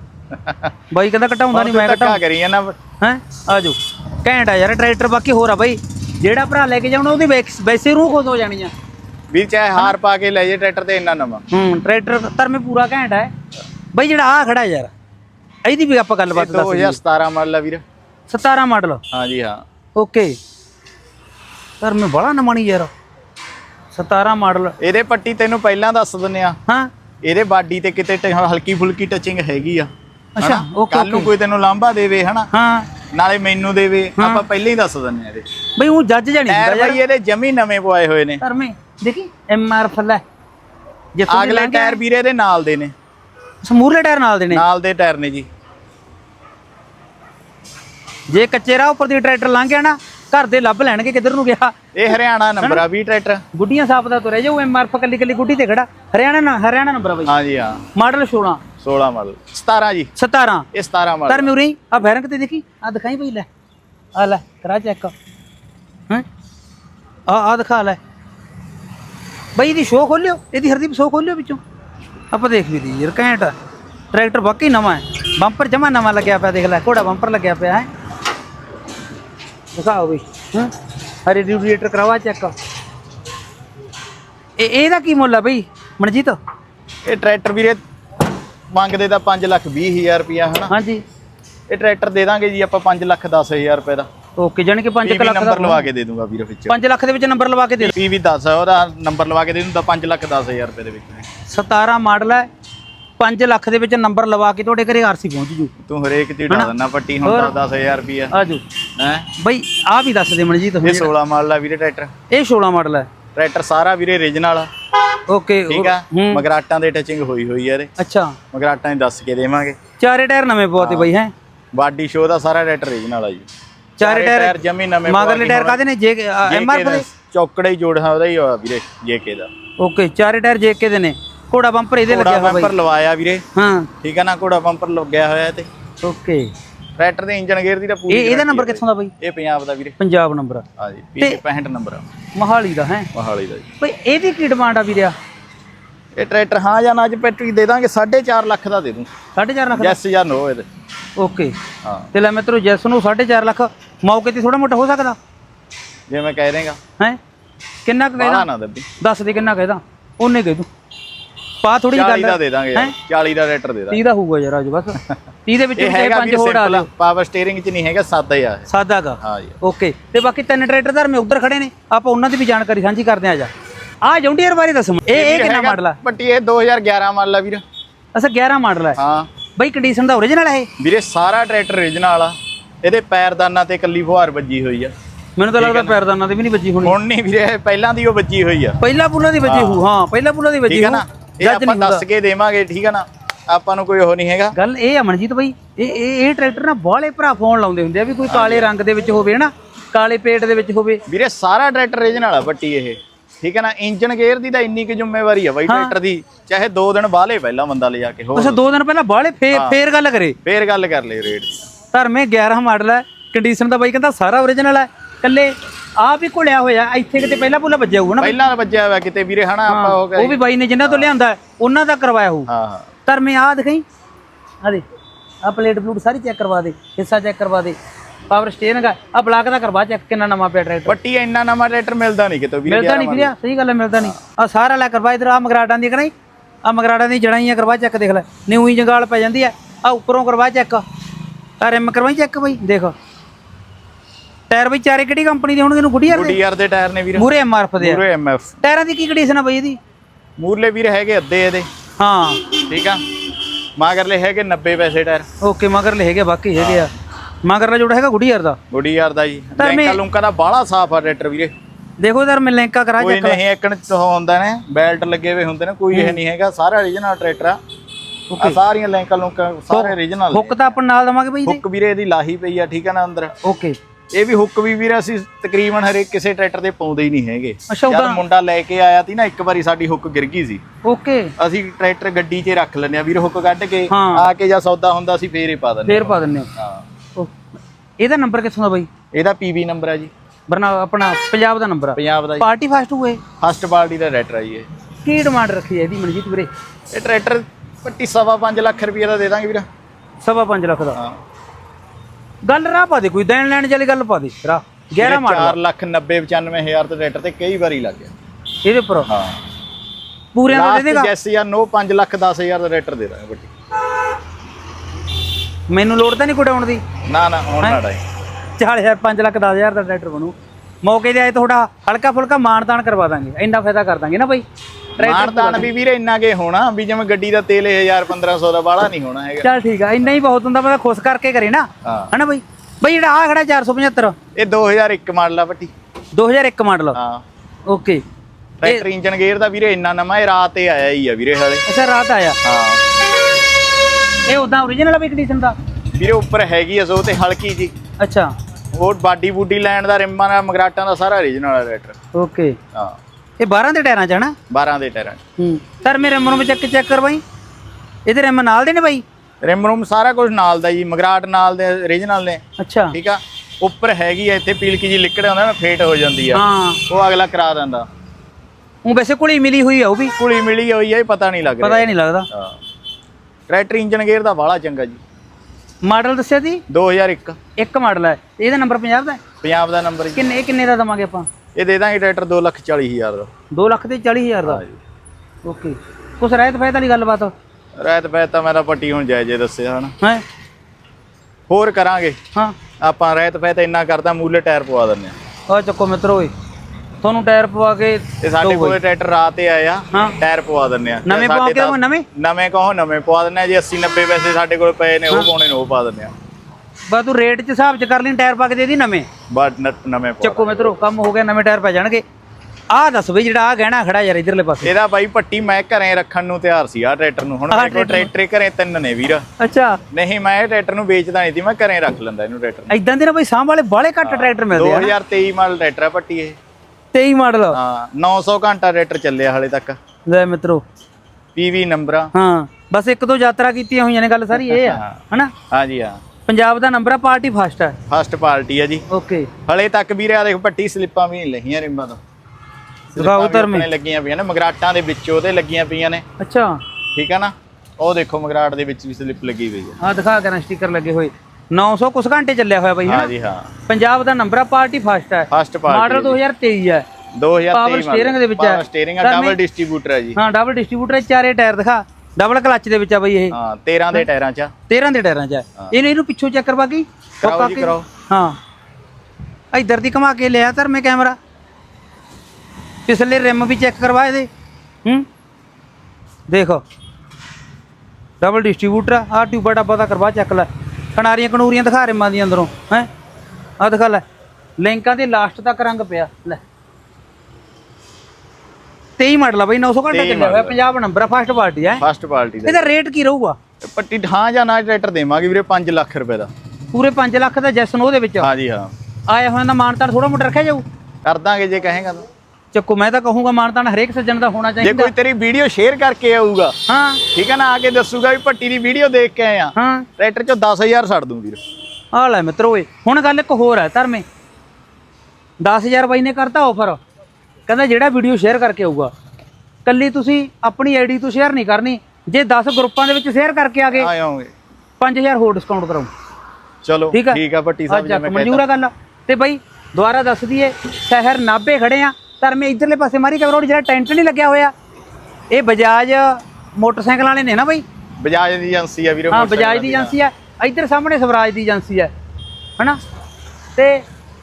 ਬਾਈ ਕਹਿੰਦਾ ਘਟਾਉਂਦਾ ਨਹੀਂ ਮੈਂ ਘਟਾਉਂ ਧੱਕਾ ਕਰੀ ਜਾਂਦਾ ਹੈ? ਆਜੋ ਘੈਂਟ ਆ ਯਾਰ ਟਰੈਕਟਰ ਬਾਕੀ ਹੋਰ ਆ ਬਾਈ। ਜਿਹੜਾ ਭਰਾ ਲੈ ਕੇ ਜਾਣਾ ਉਹਦੀ ਵੈਕਸ- ਵੈਸੇ ਰੂਹ ਖੁਦ ਹੋ ਜਾਣੀ ਆ। ਵੀਰ ਚਾਹੇ ਹਾਰ ਪਾ ਕੇ ਲੈ ਜੇ ਟਰੈਕਟਰ ਤੇ ਇੰਨਾ ਨਵਾਂ। ਹੂੰ। ਟਰੈਕਟਰ ਧਰਮੇ ਪੂਰਾ ਘੈਂਟ ਹੈ ਬਾਈ ਜਿਹੜਾ ਆ ਖੜਾ ਯਾਰ ਇਹਦੀ ਵੀ ਆਪਾਂ ਗੱਲਬਾਤ ਦੱਸ 2017 ਮਾਡਲ ਆ ਵੀਰ। 17 ਮਾਡਲ ਹਾਂ ਜੀ ਹਾਂ। ਓਕੇ। ਧਰਮੇ ਬੜਾ ਨਮਣੀ ਯਾਰ। 17 ਮਾਡਲ ਇਹਦੇ ਪੱਟੀ ਤੈਨੂੰ ਪਹਿਲਾਂ ਦੱਸ ਦਿੰਨੇ ਆ। ਹਾਂ। ਇਹਦੇ ਬਾਡੀ ਤੇ ਕਿਤੇ ਹਲਕੀ ਫੁਲਕੀ ਟੱਚਿੰਗ ਹੈਗੀ ਆ। ਅੱਛਾ ਓਕੇ ਕੱਲ ਨੂੰ ਕੋਈ ਤੈਨੂੰ ਲਾਂਭਾ ਦੇਵੇ ਹਨਾ? ਹਾਂ। ਨਾਲੇ ਮੈਨੂੰ ਦੇਵੇ। ਆਪਾਂ ਪਹਿਲਾਂ ਹੀ ਦੱਸ ਦਿੰਨੇ ਆ ਇਹਦੇ। ਬਈ ਉਹ ਜੱਜ ਜਾਣੀ ਹੁੰਦਾ ਟਾਇਰ ਯਾਰ। ਬਾਈ ਇਹਦੇ ਜਮੀ ਨਵੇਂ ਪਵਾਏ ਹੋਏ ਨੇ। ਧਰਮੇ ਦੇਖੀ ਐਮ ਆਰ ਫੱਲਾ ਜਿੱਥੋਂ ਦੀ ਅਗਲੇ ਲੰਘ ਟਾਇਰ ਵੀਰੇ ਦੇ ਨਾਲ ਦੇ ਨੇ। ਸਮੂਰਲੇ ਟਾਇਰ ਨਾਲ ਦੇ ਨੇ। ਨਾਲ ਦੇ ਟਾਇਰ ਨੇ ਜੀ। ਜੇ ਕੱਚੇ ਰਾਹ ਉੱਪਰ ਦੀ ਟਰੈਕਟਰ ਲੰਘ ਗਿਆ ਨਾ ਘਰ ਦੇ ਲੱਭ ਲੈਣਗੇ ਕਿੱਧਰ ਨੂੰ ਗਿਆ? ਇਹ ਹਰਿਆਣਾ ਨੰਬਰ ਆ 20 ਟਰੈਕਟਰ। ਗੁੱਡੀਆਂ ਸਾਫ਼ ਦਾ ਤੁਰਿਆ ਜਾਊ ਐਮ ਆਰ ਐਫ ਕੱਲੀ ਕੱਲੀ ਗੁੱਡੀ ਤੇ ਖੜਾ। ਹਰਿਆਣਾ ਨਾ ਹਰਿਆਣਾ ਨੰਬਰ ਆ ਬਈ। ਹਾਂ ਜੀ ਹਾਂ। ਮਾਡਲ 16 16 ਮਾਡਲ 17 ਜੀ। 17 ਇਹ 17 ਮਾਡਲ ਕਰ ਮਿਉਰੀ ਆ ਬੈਰੰਗ ਤੇ ਦੇਖੀ। ਆ ਦਿਖਾਈ ਬਈ ਲੈ। ਆ ਲੈ ਕਰਾ ਚੈੱਕ। ਹੈ? ਆ ਆ ਦਿਖਾ ਲੈ। ਬਈ ਇਹਦੀ ਸ਼ੋ ਖੋਲਿਓ ਇਹਦੀ ਹਰਦੀਪ ਸ਼ੋ ਖੋਲਿਓ ਵਿੱਚੋਂ। ਆਪਾਂ ਦੇਖ ਵੀ ਲਈ ਯਾਰ ਘੈਂਟ ਆ। ਟਰੈਕਟਰ ਵਾਕਈ ਨਵਾਂ ਹੈ। ਬੰਪਰ ਜਮਾ ਨਵਾਂ ਲੱਗਿਆ ਪਿਆ ਦੇਖ ਲੈ ਘੋੜਾ ਬੰਪਰ ਲੱਗਿਆ ਪਿਆ ਹੈ। ਦਿਖਾਓ ਬਈ ਹਾਂ? ਹਰੇ ਰੇਡੀਏਟਰ ਕਰਾਵਾ ਚੈੱਕ ਇਹ ਇਹਦਾ ਕੀ ਮੁੱਲ ਆ ਬਈ ਮਨਜੀਤ? ਇਹ ਟਰੈਕਟਰ ਵੀਰੇ ਮੰਗਦੇ ਤਾਂ 5 ਲੱਖ 20 ਹਜ਼ਾਰ ਰੁਪਿਆ ਹਨਾ? ਹਾਂਜੀ। ਇਹ ਟਰੈਕਟਰ ਦੇ ਦਾਂਗੇ ਜੀ ਆਪਾਂ 5 ਲੱਖ 10 ਹਜ਼ਾਰ ਰੁਪਏ ਦਾ। ਓਕੇ ਜਾਣੀ ਕਿ 5 ਪੀਵੀ ਲੱਖ ਦਾ ਨੰਬਰ ਲਵਾ ਕੇ ਦੇ ਦੂੰਗਾ ਵੀਰੇ ਵਿੱਚ। 5 ਲੱਖ ਦੇ ਵਿੱਚ ਨੰਬਰ ਲਵਾ ਕੇ ਦੇ ਪੀਵੀ 10 ਹੈ ਉਹਦਾ ਨੰਬਰ ਲਵਾ ਕੇ ਦੇ ਦੂੰਗਾ 5 ਲੱਖ 10 ਹਜ਼ਾਰ ਰੁਪਏ ਦੇ ਵਿੱਚ। 17 ਮਾਡਲ ਹੈ 5 ਲੱਖ ਦੇ ਵਿੱਚ ਨੰਬਰ ਲਵਾ ਕੇ ਤੁਹਾਡੇ ਘਰੇ ਆਰਸੀ ਪਹੁੰਚ ਜੂ। ਤੂੰ ਹਰੇਕ ਚੀਜ਼ ਡਾ ਦਿੰਦਾ ਪੱਟੀ ਹੁਣ ਤਾਂ 10000 ਰੁਪਿਆ ਆਜੋ। ਹੈ? ਬਈ ਆ ਵੀ ਦੱਸ ਦੇ ਮਨਜੀਤ ਇਹ 16 ਮਾਡਲ ਆ ਵੀਰੇ ਟਰੈਕਟਰ। ਇਹ 16 ਮਾਡਲ ਹੈ। ਟਰੈਕਟਰ ਸਾਰਾ ਵੀਰੇ ਰੀਜਨਲ ਆ। ਓਕੇ ਠੀਕ ਆ? ਹੂੰ। ਮਗਰਾਟਾਂ ਦੇ ਟੱਚਿੰਗ ਹੋਈ ਹੋਈ ਇਹਦੇ। ਅੱਛਾ। ਮਗਰਾਟਾਂ ਹੀ ਦੱਸ ਕੇ ਦੇਵਾਂਗੇ। ਚਾਰੇ ਟਾਇਰ ਨਵੇਂ ਪਵਾਤੇ ਬਈ ਹੈ? ਬਾਡੀ ਸ਼ੋ ਦਾ ਸਾਰਾ ਟਰੈਕਟਰ ਰੀਜਨਲ ਆ ਜੀ। ਚਾਰੇ ਟਾਇਰ ਜਮੀ ਨਵੇਂ ਮਗਰਲੇ ਟਾਇਰ ਕਾਦੇ ਨੇ? ਜੇ ਐਮ ਆਰ ਦੇ ਚੌਕੜਾ ਹੀ ਜੋੜ ਹਾਂ ਉਹਦਾ ਹੀ ਆ ਵੀਰੇ ਜੇਕੇ ਦਾ। ਓਕੇ ਚਾਰੇ ਟਾਇਰ ਜੇਕੇ ਦੇ ਨੇ। ਘੋੜਾ ਬੰਪਰ ਇਹਦੇ ਘੋੜਾ ਲੱਗਿਆ ਹੋਇਆ ਬੰਪਰ ਬਾਈ। ਲਵਾਇਆ ਵੀਰੇ। ਹਾਂ। ਠੀਕ ਹੈ ਨਾ ਘੋੜਾ ਬੰਪਰ ਲੱਗਿਆ ਹੋਇਆ ਤੇ। ਓਕੇ। ਟਰੈਕਟਰ ਦੇ ਇੰਜਨ ਗੇਅਰ ਦੀ ਤਾਂ ਪੂਰੀ ਇਹ ਇਹਦਾ guarantee ਨੰਬਰ ਆ ਕਿੱਥੋਂ ਦਾ ਬਾਈ? ਇਹ ਪੰਜਾਬ ਦਾ ਵੀਰੇ। ਪੰਜਾਬ ਨੰਬਰ ਹਾਂ ਜੀ ਪੀਕੇ 65 ਨੰਬਰ ਆ। ਮਹਾਲੀ ਦਾ ਹੈ? ਮੋਹਾਲੀ ਦਾ ਜੀ। ਬਈ ਇਹਦੀ ਕੀ ਡਿਮਾਂਡ ਆ ਵੀਰਿਆ? ਇਹ ਟਰੈਕਟਰ ਹਾਂ ਜਾਂ ਨਾ ਅੱਜ ਪੈਟਰੀ ਦੇ ਦਾਂਗੇ 4.5 ਲੱਖ ਦਾ ਦੇ ਦੂੰ। 4.5 ਲੱਖ ਦਾ? ਯੈਸ ਜਾਂ ਨੋ ਇਹਦੇ। ਓਕੇ। ਹਾਂ। ਤੇ ਲੈ ਮਿੱਤਰੋ ਜੈਸ ਨੂੰ 4.5 ਲੱਖ ਮੌਕੇ ਤੇ ਥੋੜਾ ਮੋਟਾ ਹੋ ਸਕਦਾ? ਜੇ ਮੈਂ ਕਹਿ ਦੇਗਾ ਹੈ? ਕਿੰਨਾ ਕੁ ਕਹਿਦਾ? ਨਾ ਦੱਬੀ। ਦੱਸ ਦੇ ਕਿੰਨਾ ਕਹਿਦਾ? ਉਹਨੇ ਕਹਿ ਦੂੰ। ਪਾ ਥੋੜੀ ਜਿਹੀ 40 ਦਾ ਗੱਲ। ਦੇ ਦਾਂਗੇ ਯਾਰ। 40 ਦਾ ਟਰੈਕਟਰ ਦੇ ਦਾਂਗੇ 30 ਦਾ ਹੋਊਗਾ ਯਾਰ ਅੱਜ ਬਸ। 30 ਦੇ ਵਿੱਚ ਹੈਗਾ ਪੰਜ ਹੋਰ ਆ ਲਿਓ ਪਾਵਰ ਸਟੀਅਰਿੰਗ ਚ ਨਹੀਂ ਹੈਗਾ ਸਾਦਾ ਹੀ ਆ। ਸਾਦਾ ਗਾ। ਹਾਂ ਜੀ। ਓਕੇ। ਤੇ ਬਾਕੀ ਤਿੰਨ ਟਰੈਕਟਰ ਧਰ ਮੈਂ ਉੱਧਰ ਖੜੇ ਨੇ। ਆਪਾਂ ਉਹਨਾਂ ਦੀ ਵੀ ਜਾਣਕਾਰੀ ਸਾਂਝੀ ਕਰਦੇ ਆ ਜਾ ਆ ਜੌਂਡੀਅਰ ਬਾਰੇ ਦੱਸ ਇਹ ਇਹ ਕਿੰਨਾ ਮਾਡਲ ਆ? ਪੱਟੀ ਇਹ 2011 ਮਾਡਲ ਆ ਵੀਰ। ਅੱਛਾ 11 ਮਾਡਲ ਹੈ ਹਾਂ। ਬਈ ਕੰਡੀਸ਼ਨ ਦਾ ਓਰੀਜਨਲ ਹੈ ਵੀਰੇ ਸਾਰਾ ਟਰੈਕਟਰ origignal ਆ। ਇਹਦੇ ਪੈਰਦਾਨਾਂ ਤੇ ਕੱਲੀ ਫੁਹਾਰ ਵੱਜੀ ਹੋਈ ਆ। ਮੈਨੂੰ ਤਾਂ ਲੱਗਦਾ ਪੈਰਦਾਨਾਂ ਤੇ ਵੀ ਨਹੀਂ ਵੱਜੀ ਹੋਣੀ। ਹੁਣ ਨਹੀਂ ਵੀਰੇ ਪਹਿਲਾਂ ਦੀ ਉਹ ਵੱਜੀ ਹੋਈ ਆ। ਪਹਿਲਾ ਪੁੱਲਾ ਦੀ ਵੱਜੀ ਹੂ। ਹਾਂ ਪਹਿਲਾ ਪੁੱਲਾ ਦੀ ਵੱਜੀ ਠੀਕ ਹੈ ਹੋਊ। ਨਾ? ਇਹ ਆਪਾਂ ਦੱਸ ਕੇ ਦੇਵਾਂਗੇ ਠੀਕ ਹੈ ਨਾ? ਆਪਾਂ ਨੂੰ ਕੋਈ ਉਹ ਨਹੀਂ ਹੈਗਾ। ਗੱਲ ਇਹ ਆ ਮਨਜੀਤ ਬਾਈ ਇਹ ਇਹ ਇਹ ਟਰੈਕਟਰ ਨਾ ਬਾਹਲੇ ਭਰਾ ਫੋਨ ਲਾਉਂਦੇ ਹੁੰਦੇ ਆ ਵੀ ਕੋਈ ਕਾਲੇ ਰੰਗ ਦੇ ਵਿੱਚ ਹੋਵੇ ਨਾ ਕਾਲੇ ਪੇਟ ਦੇ ਵਿੱਚ ਹੋਵੇ। ਵੀਰੇ ਸਾਰਾ ਟਰੈਕਟਰ origignal ਆ ਪੱਟੀ ਇਹ। ਠੀਕ ਹੈ ਨਾ? ਇੰਜਨ ਗੇਅਰ ਦੀ ਤਾਂ ਇੰਨੀ ਕਿ ਜ਼ਿੰਮੇਵਾਰੀ ਆ ਬਾਈ ਟਰੈਕਟਰ ਦੀ। ਚਾਹੇ 2 ਦਿਨ ਬਾਹਲੇ ਪਹਿਲਾਂ ਬੰਦਾ ਲਿਜਾ ਕੇ ਹੋ ਅੱਛਾ ਦੋ ਦਿਨ ਪਹਿਲਾਂ ਬਾਹਲੇ ਫੇਰ ਫੇਰ ਗੱਲ ਕਰੇ। ਫੇਰ ਗੱਲ ਕਰ ਲਈ ਰੇਟ ਦੀ। ਧਰਮੇ 11 ਮਾਡਲ ਹੈ ਕੰਡੀਸ਼ਨ ਦਾ ਬਾਈ ਕਹਿੰਦਾ ਸਾਰਾ ਓਰੀਜਨਲ ਹੈ ਕੱਲੇ ਆਪ ਹੀ ਘੁਲਿਆ ਹੋਇਆ। ਇੱਥੇ ਕਿਤੇ ਪਹਿਲਾ ਪੁੱਲਾ ਵੱਜਿਆ ਹੋਊਗਾ ਨਾ ਪਹਿਲਾਂ ਤਾਂ ਵੱਜਿਆ ਹੋਇਆ ਕਿਤੇ ਵੀਰੇ ਹਨਾ ਆਪਾਂ ਹੋ ਉਹ ਵੀ ਬਾਈ ਨੇ ਜਿੰਨਾ ਤੋਂ ਲਿਆਂਦਾ ਹੈ, ਉਹਨਾਂ ਦਾ ਕਰਵਾਇਆ ਹੋਊ। ਹਾਂ ਹਾਂ। ਧਰਮੇ ਆ ਦਿਖਾਈ। ਆ ਦੇ ਆ ਪਲੇਟ ਪਲੂਟ ਸਾਰੀ ਚੈੱਕ ਕਰਵਾ ਦੇ ਹਿੱਸਾ ਚੈੱਕ ਕਰਵਾ ਦੇ। ਪਾਵਰ ਸਟੇਅਰਿੰਗ ਆ। ਆਹ ਬਲਾਕ ਦਾ ਕਰਵਾ ਚੈੱਕ ਕਿੰਨਾ ਨਵਾਂ ਪਿਆ ਟਰੈਕਟਰ ਪੱਟੀ ਇੰਨਾ ਨਵਾਂ ਟਰੈਕਟਰ ਮਿਲਦਾ ਨਹੀਂ ਕਿਤੋਂ ਵੀਰੇ ਮਿਲਦਾ ਨਹੀਂ ਵੀਰਿਆ ਸਹੀ ਗੱਲ ਹੈ ਮਿਲਦਾ ਨਹੀਂ। ਆ ਸਾਰਾ ਲੈ ਕਰਵਾ ਇਧਰ ਆ ਮਗਰਾੜਾਂ ਦੀ ਕਰਾਈ ਆ ਮਗਰਾੜਾਂ ਦੀ ਜੜਾਈਆਂ ਕਰਵਾ ਚੈੱਕ ਦੇਖ ਲੈ ਨਿਊ ਹੀ ਜੰਗਾਲ ਪੈ ਜਾਂਦੀ ਆ। ਆ ਉੱਪਰੋਂ ਕਰਵਾ ਚੈੱਕ ਆ ਰਿਮ ਕਰਵਾਈ ਚੈੱਕ ਬਈ ਦੇਖ। ਟਾਇਰ ਬਈ ਚਾਰੇ ਕਿਹੜੀ ਕੰਪਨੀ ਦੇ ਹੋਣਗੇ ਇਹਨੂੰ ਗੁੱਡੀਅਰ ਦੇ? ਗੁੱਡੀਆਰ ਦੇ ਟਾਇਰ ਨੇ ਵੀਰੇ। ਮੂਰੇ ਐਮਆਰਐਫ ਦੇ ਆ। ਪੂਰੇ ਐਮਐਫ ਟਾਇਰਾਂ ਦੀ ਕੀ ਕੰਡੀਸ਼ਨ ਆ ਬਈ ਇਹਦੀ? ਮੂਰਲੇ ਵੀਰੇ ਹੈਗੇ ਅੱਧੇ ਇਹਦੇ। ਹਾਂ। ਠੀਕ ਆ? ਮਾਗਰਲੇ ਹੈਗੇ 90 ਪੈਸੇ ਟਾਇਰ। ਓਕੇ ਮਗਰ ਲੈ ਹੈਗੇ ਬਾਕੀ ਹੈਗੇ ਆ। ਮਗਰਲਾ ਜੋੜਾ ਹੈਗਾ ਗੁੱਡੀਅਰ ਦਾ? ਗੁੱਡੀਆਰ ਦਾ ਜੀ। ਤਾਂ ਮੈਂ- ਲੈਂਕਾ ਲੁੰਕਾ ਦਾ ਬਾਹਲਾ ਸਾਫ਼ ਆ ਟਰੈਕਟਰ ਵੀਰੇ। ਦੇਖੋ ਇਧਰ ਮੈਂ ਲਿੰਕਾ ਕਰਾ ਕੋਈ ਚੈੱਕ ਨਹੀਂ ਇੱਕਣ ਹੁੰਦਾ ਨੇ ਬੈਲਟ ਲੱਗੇ ਹੋਏ ਹੁੰਦੇ ਨੇ ਕੋਈ ਇਹ ਨਹੀਂ ਹੈਗਾ ਸਾਰਾ origignal ਟਰੈਕਟਰ ਆ। ਆ ਸਾਰੀਆਂ ਲੈਂਕਾਂ ਲੁੰਕਾਂ ਸਾਰੇ origignal ਹੁੱਕ ਤਾਂ ਆਪਾਂ ਨਾਲ ਦਵਾਂਗੇ ਬਈ ਹੁੱਕ ਵੀਰੇ ਇਹਦੀ ਲਾਹੀ ਪਈ ਆ ਠੀਕ ਆ ਨਾ ਅੰਦਰ। ਓਕੇ। ਇਹ ਵੀ ਹੁੱਕ ਵੀ ਵੀਰੇ ਅਸੀਂ ਤਕਰੀਬਨ ਹਰੇਕ ਕਿਸੇ ਟਰੈਕਟਰ ਤੇ ਪਾਉਂਦੇ ਹੀ ਨਹੀਂ ਹੈਗੇ। ਅੱਛਾ, ਜਦ ਮੁੰਡਾ ਲੈ ਕੇ ਆਇਆ ਸੀ ਨਾ ਇੱਕ ਵਾਰੀ ਸਾਡੀ ਹੁੱਕ ਗਿਰ ਗਈ ਸੀ। ਓਕੇ। ਅਸੀਂ ਟਰੈਕਟਰ ਗੱਡੀ 'ਚ ਰੱਖ ਲੈਂਦੇ ਆ ਵੀਰ ਹੁੱਕ ਕੱਢ ਕੇ ਹਾਂ। ਆ ਕੇ ਜਾਂ ਸੌਦਾ ਹੁੰਦਾ ਸੀ ਫੇਰ ਹੀ ਪਾ ਦਿੰਦੇ ਫੇਰ ਪਾ ਦਿੰਨੇ ਹੋ। ਇਹਦਾ ਨੰਬਰ ਕਿੱਥੋਂ ਦਾ ਬਾਈ? ਇਹਦਾ ਪੀਬੀ ਨੰਬਰ ਹੈ ਜੀ। ਬਰਨਾ ਆਪਣਾ ਪੰਜਾਬ ਦਾ ਨੰਬਰ ਆ। ਪੰਜਾਬ ਦਾ ਪਾਰਟੀ ਫਾਸਟ ਹੋਏ ਫਸਟ ਪਾਰਟੀ ਦਾ ਟਰੈਕਟਰ ਆ ਜੀ ਇਹ। ਕੀ ਡਿਮਾਂਡ ਰੱਖੀ ਹੈ ਇਹਦੀ ਮਨਜੀਤ ਵੀਰੇ? ਇਹ ਟਰੈਕਟਰ ਪੱਟੀ ਸਵਾ ਪੰਜ ਲੱਖ ਰੁਪਏ ਦਾ ਦੇ ਦਾਂਗੇ ਵੀਰ। ਸਵਾ 5 ਲੱਖ ਦਾ? ਹਾਂ। ਗੱਲ ਰਾਹ ਪਾ ਦੇ ਕੋਈ ਦੇਣ ਲੈਣ ਵਾਲੀ ਗੱਲ ਪਾ ਦੇ ਰਾਹ। 11 ਮਾਡਲ 4 ਲੱਖ 90 95 ਹਜ਼ਾਰ ਤੇ ਟਰੈਕਟਰ ਤੇ ਕਈ ਵਾਰੀ ਲੱਗ ਗਿਆ। ਇਹਦੇ ਉੱਪਰ? ਹਾਂ। ਪੂਰਿਆਂ ਦਾ ਦੇ ਦੇਗਾ ਜੈਸ ਜਾਂ ਨੋ 5 ਲੱਖ 10 ਹਜ਼ਾਰ ਦਾ ਟਰੈਕਟਰ ਦੇ ਦਾਂਗੇ ਬੱਟੀ ਮੈਨੂੰ ਲੋੜ ਤਾਂ ਨਹੀਂ ਕੁਡਾਉਣ ਦੀ। ਨਾ ਨਾ ਹੁਣ ਨਾ ਡਾਈ 4000 5 ਲੱਖ 10000 ਦਾ ਟਰੈਕਟਰ ਬਣੂ। ਮੌਕੇ ਤੇ ਆਏ ਥੋੜਾ ਹਲਕਾ ਫੁਲਕਾ ਮਾਨਤਾਨ ਕਰਵਾ ਦਾਂਗੇ। ਇੰਨਾ ਫਾਇਦਾ ਕਰ ਦਾਂਗੇ ਨਾ ਬਾਈ। ਮਾਨਤਾਨ ਵੀ ਵੀਰੇ ਇੰਨਾ ਕੇ ਹੋਣਾ ਵੀ ਜਿਵੇਂ ਗੱਡੀ ਦਾ ਤੇਲ 1000 1500 ਦਾ ਬਾਹਲਾ ਨਹੀਂ ਹੋਣਾ ਹੈਗਾ। ਚੱਲ ਠੀਕ ਆ ਇੰਨਾ ਹੀ ਬਹੁਤ ਹੁੰਦਾ ਮੈਂ ਖੁਸ਼ ਕਰਕੇ ਕਰੇ ਨਾ। ਹਨਾ ਬਾਈ? ਬਾਈ ਜਿਹੜਾ ਆ ਖੜਾ 475 ਇਹ 2001 ਮਾਡਲ ਆ ਬੱਟੀ 2001 ਮਾਡਲ। ਹਾਂ। ਓਕੇ। ਟਰੈਕਟਰ ਇੰਜਨ ਗੇਅਰ ਦਾ ਵੀਰੇ ਇੰਨਾ ਨਵਾਂ ਇਹ ਰਾਤ ਤੇ ਆਇਆ ਹੀ ਆ ਵੀਰੇ ਹਾਲੇ। ਅੱਛਾ ਰਾਤ ਆਇਆ? ਹਾਂ। ਇਹ ਉਦਾਂ ਓਰੀਜਨਲ ਆ ਵੀ ਕੰਡੀਸ਼ਨ ਦਾ? ਵੀਰੇ ਉੱਪਰ ਹੈਗੀ ਆ ਸੋ ਤੇ ਹਲਕੀ ਜੀ। ਅੱਛਾ। ਹੋਰ ਬਾਡੀ ਬੂਡੀ ਲੈਣ ਦਾ ਰਿਮਾਂ ਦਾ ਮਗਰਾਟਾਂ ਦਾ ਸਾਰਾ origignal ਆ ਟਰੈਕਟਰ ਓਕੇ ਹਾਂ। ਇਹ 12 ਦੇ ਟਾਇਰਾਂ ਚ ਹਨਾ 12 ਦੇ ਟਾਇਰਾਂ ਹੂੰ। ਸਰ ਮੇਰੇ ਰਿਮ ਨੂੰ ਚੈੱਕ ਚੈੱਕ ਕਰ ਬਾਈ ਇਹਦੇ ਰਿਮ ਨਾਲ ਦੇ ਨੇ ਬਾਈ? ਰਿਮ ਰੂਮ ਸਾਰਾ ਕੁਝ ਨਾਲ ਦਾ ਜੀ ਮਗਰਾਟ ਨਾਲ ਦੇ origignal ਨੇ। ਅੱਛਾ। ਠੀਕ ਆ? ਉੱਪਰ ਹੈਗੀ ਆ ਇੱਥੇ ਪੀਲਕੀ ਜੀ ਲਿਕੜ ਆਉਂਦਾ ਨਾ ਫੇਟ ਹੋ ਜਾਂਦੀ ਆ। ਹਾਂ। ਉਹ ਅਗਲਾ ਕਰਾ ਦਿੰਦਾ। ਉਹ ਵੈਸੇ ਕੁਲੀ ਮਿਲੀ ਹੋਈ ਆ ਉਹ ਵੀ? ਕੁਲੀ ਮਿਲੀ ਹੋਈ ਆ ਇਹ ਪਤਾ ਨਹੀਂ ਲੱਗ ਪਤਾ ਰਿਹਾ। ਹੀ ਨਹੀਂ ਲੱਗਦਾ। ਹਾਂ। ਟਰੈਕਟਰ ਇੰਜਨ ਗੇਅਰ ਦਾ ਬਾਹਲਾ ਚੰਗਾ ਜੀ। ਮਾਡਲ ਦੱਸਿਆ ਸੀ? 2001 ਇੱਕ। ਮਾਡਲ ਹੈ। ਇਹਦਾ ਨੰਬਰ 50 ਦਾ ਹੈ? ਪੰਜਾਬ ਦਾ ਨੰਬਰ ਜੀ। ਕਿੰਨੇ ਕਿੰਨੇ ਦਾ ਦਵਾਂਗੇ ਆਪਾਂ? ਇਹ ਦੇ ਦਾਂਗੇ ਟਰੈਕਟਰ 240000 ਦਾ। 2 ਲੱਖ ਤੇ 40000 ਦਾ? ਓਕੇ। ਕੁਛ ਰਹਿਤ ਫਾਇਦਾ ਵਾਲੀ ਗੱਲਬਾਤ? ਰਾਤ ਪੈ ਤਾਂ ਮੇਰਾ ਪੱਟੀ ਹੁਣ ਜਾਇਜੇ ਦੱਸਿਆ ਹਨਾ। ਹੈ? ਹੋਰ ਕਰਾਂਗੇ। ਹਾਂ। ਆਪਾਂ ਰਹਿਤ ਪੈ ਤਾਂ ਇੰਨਾ ਕਰਦਾ ਮੂਲੇ ਟਾਇਰ ਪਵਾ ਦਿੰਨੇ ਆ ਆ ਚੱਕੋ ਮਿੱਤਰੋ ਓਏ। ਤੁਹਾਨੂੰ ਟਾਇਰ ਪਵਾ ਕੇ ਤੇ ਸਾਡੇ ਕੋਲੇ ਟਰੈਕਟਰ ਰਾਤ ਤੇ ਆਇਆ ਹਾਂ। ਟਾਇਰ ਪਵਾ ਦਿੰਨੇ ਆ। ਨਵੇਂ ਪਵਾ ਕੇ ਦਵਾਂ ਨਵੇਂ? ਨਵੇਂ ਕਹੋ ਨਵੇਂ ਪਵਾ ਦਿੰਨੇ ਆ। ਜੀ 80 90 ਪੈਸੇ ਸਾਡੇ ਕੋਲ ਪਏ ਨੇ ਉਹ ਪਾਉਣੇ ਨੇ ਉਹ ਪਾ ਦਿੰਨੇ ਆ। ਬਸ ਤੂੰ ਰੇਟ ਚ ਹਿਸਾਬ ਚ ਕਰ ਲਈ ਟਾਇਰ ਪਾ ਕੇ ਦੇ ਦੀ ਨਵੇਂ? ਬਟ ਨਵੇਂ ਪਵਾ ਚੱਕੋ ਮਿੱਤਰੋ ਕੰਮ ਹੋ ਗਿਆ ਨਵੇਂ ਟਾਇਰ ਪੈ ਜਾਣਗੇ। ਆਹ ਦੱਸ ਬਈ ਜਿਹੜਾ ਆ ਗਹਿਣਾ ਖੜਾ ਯਾਰ ਇਧਰਲੇ ਪਾਸੇ। ਇਹਦਾ ਬਾਈ ਪੱਟੀ ਮੈਂ ਘਰੇ ਰੱਖਣ ਨੂੰ ਤਿਆਰ ਸੀ ਆ ਟਰੈਕਟਰ ਨੂੰ। ਹੁਣ ਆਹ ਮੇਰੇ ਕੋਲ ਟਰੈਕਟਰ ਹੀ ਘਰੇ ਤਿੰਨ ਨੇ ਵੀਰ। ਅੱਛਾ। ਨਹੀਂ ਮੈਂ ਇਹ ਟਰੈਕਟਰ ਨੂੰ ਵੇਚਦਾ ਨਹੀਂ ਸੀ ਮੈਂ ਘਰੇ ਰੱਖ ਲੈਂਦਾ ਇਹਨੂੰ ਟਰੈਕਟਰ ਐਦਾਂ ਦੇ ਨਾ ਬਈ ਸਾਂਭ ਵਾਲੇ ਬਾਹਲੇ ਘੱਟ ਟਰੈਕਟਰ ਮਿਲਦੇ ਆ 2023 ਮਾਡਲ ਟਰੈਕਟਰ ਆ ਪੱਟੀ ਇਹ। 23 ਮਾਡਲ। ਹਾਂ 900 ਘੰਟਾ ਟਰੈਕਟਰ ਚੱਲਿਆ ਹਲੇ ਤੱਕ। ਲੈ ਮਿੱਤਰੋ। P B number. ਆ ਹਾਂ ਬਸ ਇੱਕ ਦੋ ਯਾਤਰਾ ਕੀਤੀਆਂ ਹੋਈਆਂ ਨੇ ਗੱਲ ਸਾਰੀ ਇਹ ਆ ਹਾਂ। ਹਨਾ? ਹਾਂਜੀ ਹਾਂ। ਪੰਜਾਬ ਦਾ ਨੰਬਰ ਆ ਪਾਰਟੀ ਫਸਟ ਹੈ ਫਸਟ ਪਾਰਟੀ ਆ ਜੀ। ਓਕੇ। ਹਲੇ ਤੱਕ ਵੀਰੇ ਆ ਦੇਖ ਪੱਟੀ ਸਲਿੱਪਾਂ ਵੀ ਨਹੀਂ ਲਹੀਆਂ ਰਿੰਬਾਂ ਤੋਂ। ਦਿਖਾਓ ਧਰਮੀ। ਲੱਗੀਆਂ ਪਈਆਂ ਨੇ ਮਗਰਾਟਾਂ ਦੇ ਵਿੱਚ ਉਹਦੇ ਲੱਗੀਆਂ ਪਈਆਂ ਨੇ। ਅੱਛਾ। ਠੀਕ ਆ ਨਾ? ਉਹ ਦੇਖੋ ਮਗਰਾਟ ਦੇ ਵਿੱਚ ਵੀ ਸਲਿੱਪ ਲੱਗੀ ਪਈ ਆ। ਆ ਦਿਖਾ ਕਰਾਂ ਸਟicker ਲੱਗੇ ਹੋਏ। 900 ਕੁਛ ਘੰਟੇ ਚੱਲਿਆ ਹੋਇਆ ਬਾਈ ਹਾਂਜੀ ਹਾਂ। ਪੰਜਾਬ ਦਾ ਨੰਬਰ ਆ ਪਾਰਟੀ ਫਸਟ ਹੈ ਫਸਟ ਪਾਰਟੀ ਮਾਡਲ 2023 ਹੈ 2023 Power steering ਦੇ ਵਿੱਚ ਹੈ। ਸਟੀਅਰਿੰਗ ਆ ਧਰਮੀ- ਡਬਲ ਡਿਸਟ੍ਰੀਬਿਊਟਰ ਹੈ ਜੀ। ਹਾਂ ਡਬਲ ਡਿਸਟ੍ਰੀਬਿਊਟਰ ਚਾਰੇ ਟਾਇਰ ਦਿਖਾ। ਡਬਲ ਕਲੱਚ ਦੇ ਵਿੱਚ ਆ ਬਾਈ ਇਹ। ਹਾਂ 13 ਦੇ ਟਾਇਰਾਂ 'ਚ ਆ। 13 ਦੇ ਟਾਇਰਾਂ 'ਚ ਹੈ। ਇਹਨੂੰ ਇਹਨੂੰ ਪਿੱਛੋਂ ਚੈੱਕ ਕਰਵਾ ਕੀ? ਕਰਾਓ ਜੀ, ਕਰਾਓ। ਹਾਂ। ਇਧਰ ਦੀ ਘੁਮਾ ਕੇ ਲਿਆ ਧਰਮੇ ਕੈਮਰਾ। ਪਿਛਲੇ ਰਿਮ ਵੀ ਚੈੱਕ ਕਰਵਾ ਇਹਦੇ। ਹੂੰ? ਦੇਖੋ। ਡਬਲ ਡਿਸਟ੍ਰੀਬਿਊਟਰ ਆ ਟਿਊਬਾ ਡੱਬਾ ਦਾ ਕਰਵਾ ਚੱਕ ਲੈ। ਕਨਾਰੀਆਂ ਕਨੂਰੀਆਂ ਦਿਖਾ ਰਿਮਾਂ ਦੀਆਂ ਅੰਦਰੋਂ ਹੈ? ਆ ਦਿਖਾ ਲੈ ਲਿੰਕਾਂ ਦੇ ਲਾਸਟ ਤੱਕ ਰੰਗ ਪਿਆ ਲੈ। 23 ਮਾਡਲ ਆ ਬਈ 900 ਘੰਟਾ 23 ਚੱਲਿਆ ਹੋਇਆ model। ਪੰਜਾਬ ਨੰਬਰ ਆ ਫਸਟ ਪਾਰਟੀ ਹੈ? ਫਸਟ ਪਾਰਟੀ ਦਾ। ਇਹਦਾ ਰੇਟ ਕੀ ਰਹੂਗਾ? ਪੱਟੀ ਹਾਂ ਜਾਂ ਨਾ ਟਰੈਕਟਰ ਦੇਵਾਂਗੇ ਵੀਰੇ 5 ਲੱਖ ਰੁਪਏ ਦਾ। ਪੂਰੇ 5 ਲੱਖ ਦਾ ਜੈਸਨ ਉਹਦੇ ਵਿੱਚ ਹਾਂਜੀ ਹਾਂ। ਆਇਆ ਹੋਇਆ ਦਾ ਮਾਨਤਾਨ ਥੋੜਾ ਮੋਟਾ ਰੱਖਿਆ ਜਾਊ। ਕਰ ਦਾਂਗੇ ਜੇ ਕਹੇਗਾ ਤਾਂ। ਚੱਕੋ ਮੈਂ ਤਾਂ ਕਹੂੰਗਾ ਮਾਨਤਾਨ ਹਰੇਕ ਸੱਜਣ ਦਾ ਹੋਣਾ ਜੇ ਚਾਹੀਦਾ। ਕੋਈ ਤੇਰੀ ਵੀਡੀਓ ਸ਼ੇਅਰ ਕਰਕੇ ਆਊਗਾ ਹਾਂ। ਠੀਕ ਹੈ ਨਾ ਆ ਕੇ ਦੱਸੂਗਾ ਵੀ ਪੱਟੀ ਦੀ ਵੀਡੀਓ ਦੇਖ ਕੇ ਆਏ ਆ। ਹਾਂ। ਟਰੈਕਟਰ 'ਚੋਂ 10000 ਛੱਡ ਦੂੰ ਵੀਰ। ਆ ਲੈ ਮਿੱਤਰੋ ਓਏ ਹੁਣ ਗੱਲ ਇੱਕ ਹੋਰ ਹੈ ਧਰਮੇ। 10000 ਬਾਈ ਨੇ ਕਰਤਾ ਆਫਰ ਕਹਿੰਦਾ ਜਿਹੜਾ ਵੀਡੀਓ ਸ਼ੇਅਰ ਕਰਕੇ ਆਊਗਾ। ਕੱਲੀ ਤੁਸੀਂ ਆਪਣੀ ਆਈਡੀ ਤੋਂ ਸ਼ੇਅਰ ਨਹੀਂ ਕਰਨੀ। ਜੇ 10 ਗਰੁੱਪਾਂ ਦੇ ਵਿੱਚ ਸ਼ੇਅਰ ਕਰਕੇ ਆ ਗਏ ਆਉਂਗੇ 5000 ਹੋਰ ਡਿਸਕਾਊਂਟ ਕਰਾਉਂ ਚਲੋ ਠੀਕ ਆ ਪੱਟੀ ਸਾਹਿਬ ਅੱਜ ਜਿਵੇਂ ਮਨਜ਼ੂਰ ਆ ਗੱਲ। ਤੇ ਬਾਈ ਦੁਬਾਰਾ ਦੱਸ ਦਈਏ ਸ਼ਹਿਰ ਨਾਭੇ ਖੜੇ ਆ। ਧਰਮੇ ਇਧਰਲੇ ਪਾਸੇ ਮਾਰੀ ਕਵਰ ਰੋਡ ਜਿਹੜਾ ਟੈਂਟ ਨਹੀਂ ਲੱਗਿਆ ਹੋਇਆ। ਇਹ ਬਜਾਜ ਮੋਟਰਸਾਈਕਲ ਵਾਲੇ ਨੇ ਨਾ ਬਾਈ? ਬਜਾਜ ਦੀ ਏਜੰਸੀ ਆ ਵੀਰੇ ਹਾਂ ਬਜਾਜ ਦੀ ਏਜੰਸੀ ਆ। ਇੱਧਰ ਸਾਹਮਣੇ ਸਵਰਾਜ ਦੀ ਏਜੰਸੀ ਹੈ ਹਨਾ? ਤੇ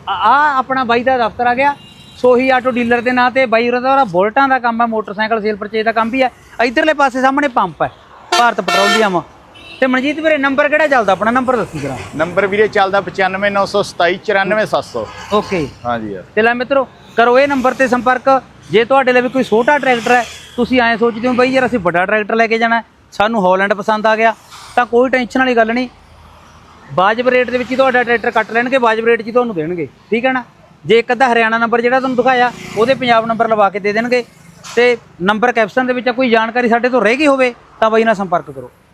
ਆ ਆਪਣਾ ਬਾਈ ਦਾ ਦਫ਼ਤਰ ਆ ਗਿਆ। ਸੋਹੀ ਆਟੋ ਡੀਲਰ ਦੇ ਨਾਂ ਤੇ ਬਾਈ ਉਹਦਾ ਉਹਦਾ ਬੁਲਟਾਂ ਦਾ ਕੰਮ ਹੈ ਮੋਟਰਸਾਈਕਲ ਸੇਲ ਪਰਚੇਜ ਦਾ ਕੰਮ ਵੀ ਹੈ ਇੱਧਰਲੇ ਪਾਸੇ ਸਾਹਮਣੇ ਪੰਪ ਹੈ ਭਾਰਤ ਪੈਟਰੋਲੀਅਮ ਤੇ ਮਨਜੀਤ ਵੀਰੇ ਨੰਬਰ ਕਿਹੜਾ ਚੱਲਦਾ? ਆਪਣਾ ਨੰਬਰ ਦੱਸੀ ਜਰਾ। ਨੰਬਰ ਵੀਰੇ ਚੱਲਦਾ 9597 947 ਓਕੇ। ਹਾਂਜੀ ਯਾਰ ਤੇ ਲੈ ਮਿੱਤਰੋ ਕਰੋ ਇਹ ਨੰਬਰ ਤੇ ਸੰਪਰਕ। ਜੇ ਤੁਹਾਡੇ ਲਈ ਵੀ ਕੋਈ ਛੋਟਾ ਟਰੈਕਟਰ ਹੈ, ਤੁਸੀਂ ਐਂ ਸੋਚਦੇ ਹੋ ਬਈ ਯਾਰ ਅਸੀਂ ਵੱਡਾ ਟਰੈਕਟਰ ਲੈ ਕੇ ਜਾਣਾ ਸਾਨੂੰ ਹਾਲੈਂਡ ਪਸੰਦ ਆ ਗਿਆ, ਤਾਂ ਕੋਈ ਟੈਨਸ਼ਨ ਵਾਲੀ ਗੱਲ ਨਹੀਂ। ਵਾਜਬ ਰੇਟ ਦੇ ਵਿੱਚ ਹੀ ਤੁਹਾਡਾ ਟਰੈਕਟਰ ਕੱਟ ਲੈਣਗੇ, ਵਾਜਬ ਰੇਟ 'ਚ ਹੀ ਤੁਹਾਨੂੰ ਦੇਣਗੇ, ਠੀਕ ਹੈ ਨਾ? ਜੇ ਇੱਕ ਅੱਧਾ ਹਰਿਆਣਾ ਨੰਬਰ ਜਿਹੜਾ ਤੁਹਾਨੂੰ ਦਿਖਾਇਆ, ਉਹਦੇ ਪੰਜਾਬ ਨੰਬਰ ਲਵਾ ਕੇ ਦੇ ਦੇਣਗੇ। ਤੇ ਨੰਬਰ ਕੈਪਸ਼ਨ ਦੇ ਵਿੱਚ ਕੋਈ ਜਾਣਕਾਰੀ ਸਾਡੇ ਤੋਂ ਰਹਿ ਗਈ ਹੋਵੇ, ਤਾਂ ਬਾਈ ਨਾਲ ਸੰਪਰਕ ਕਰੋ।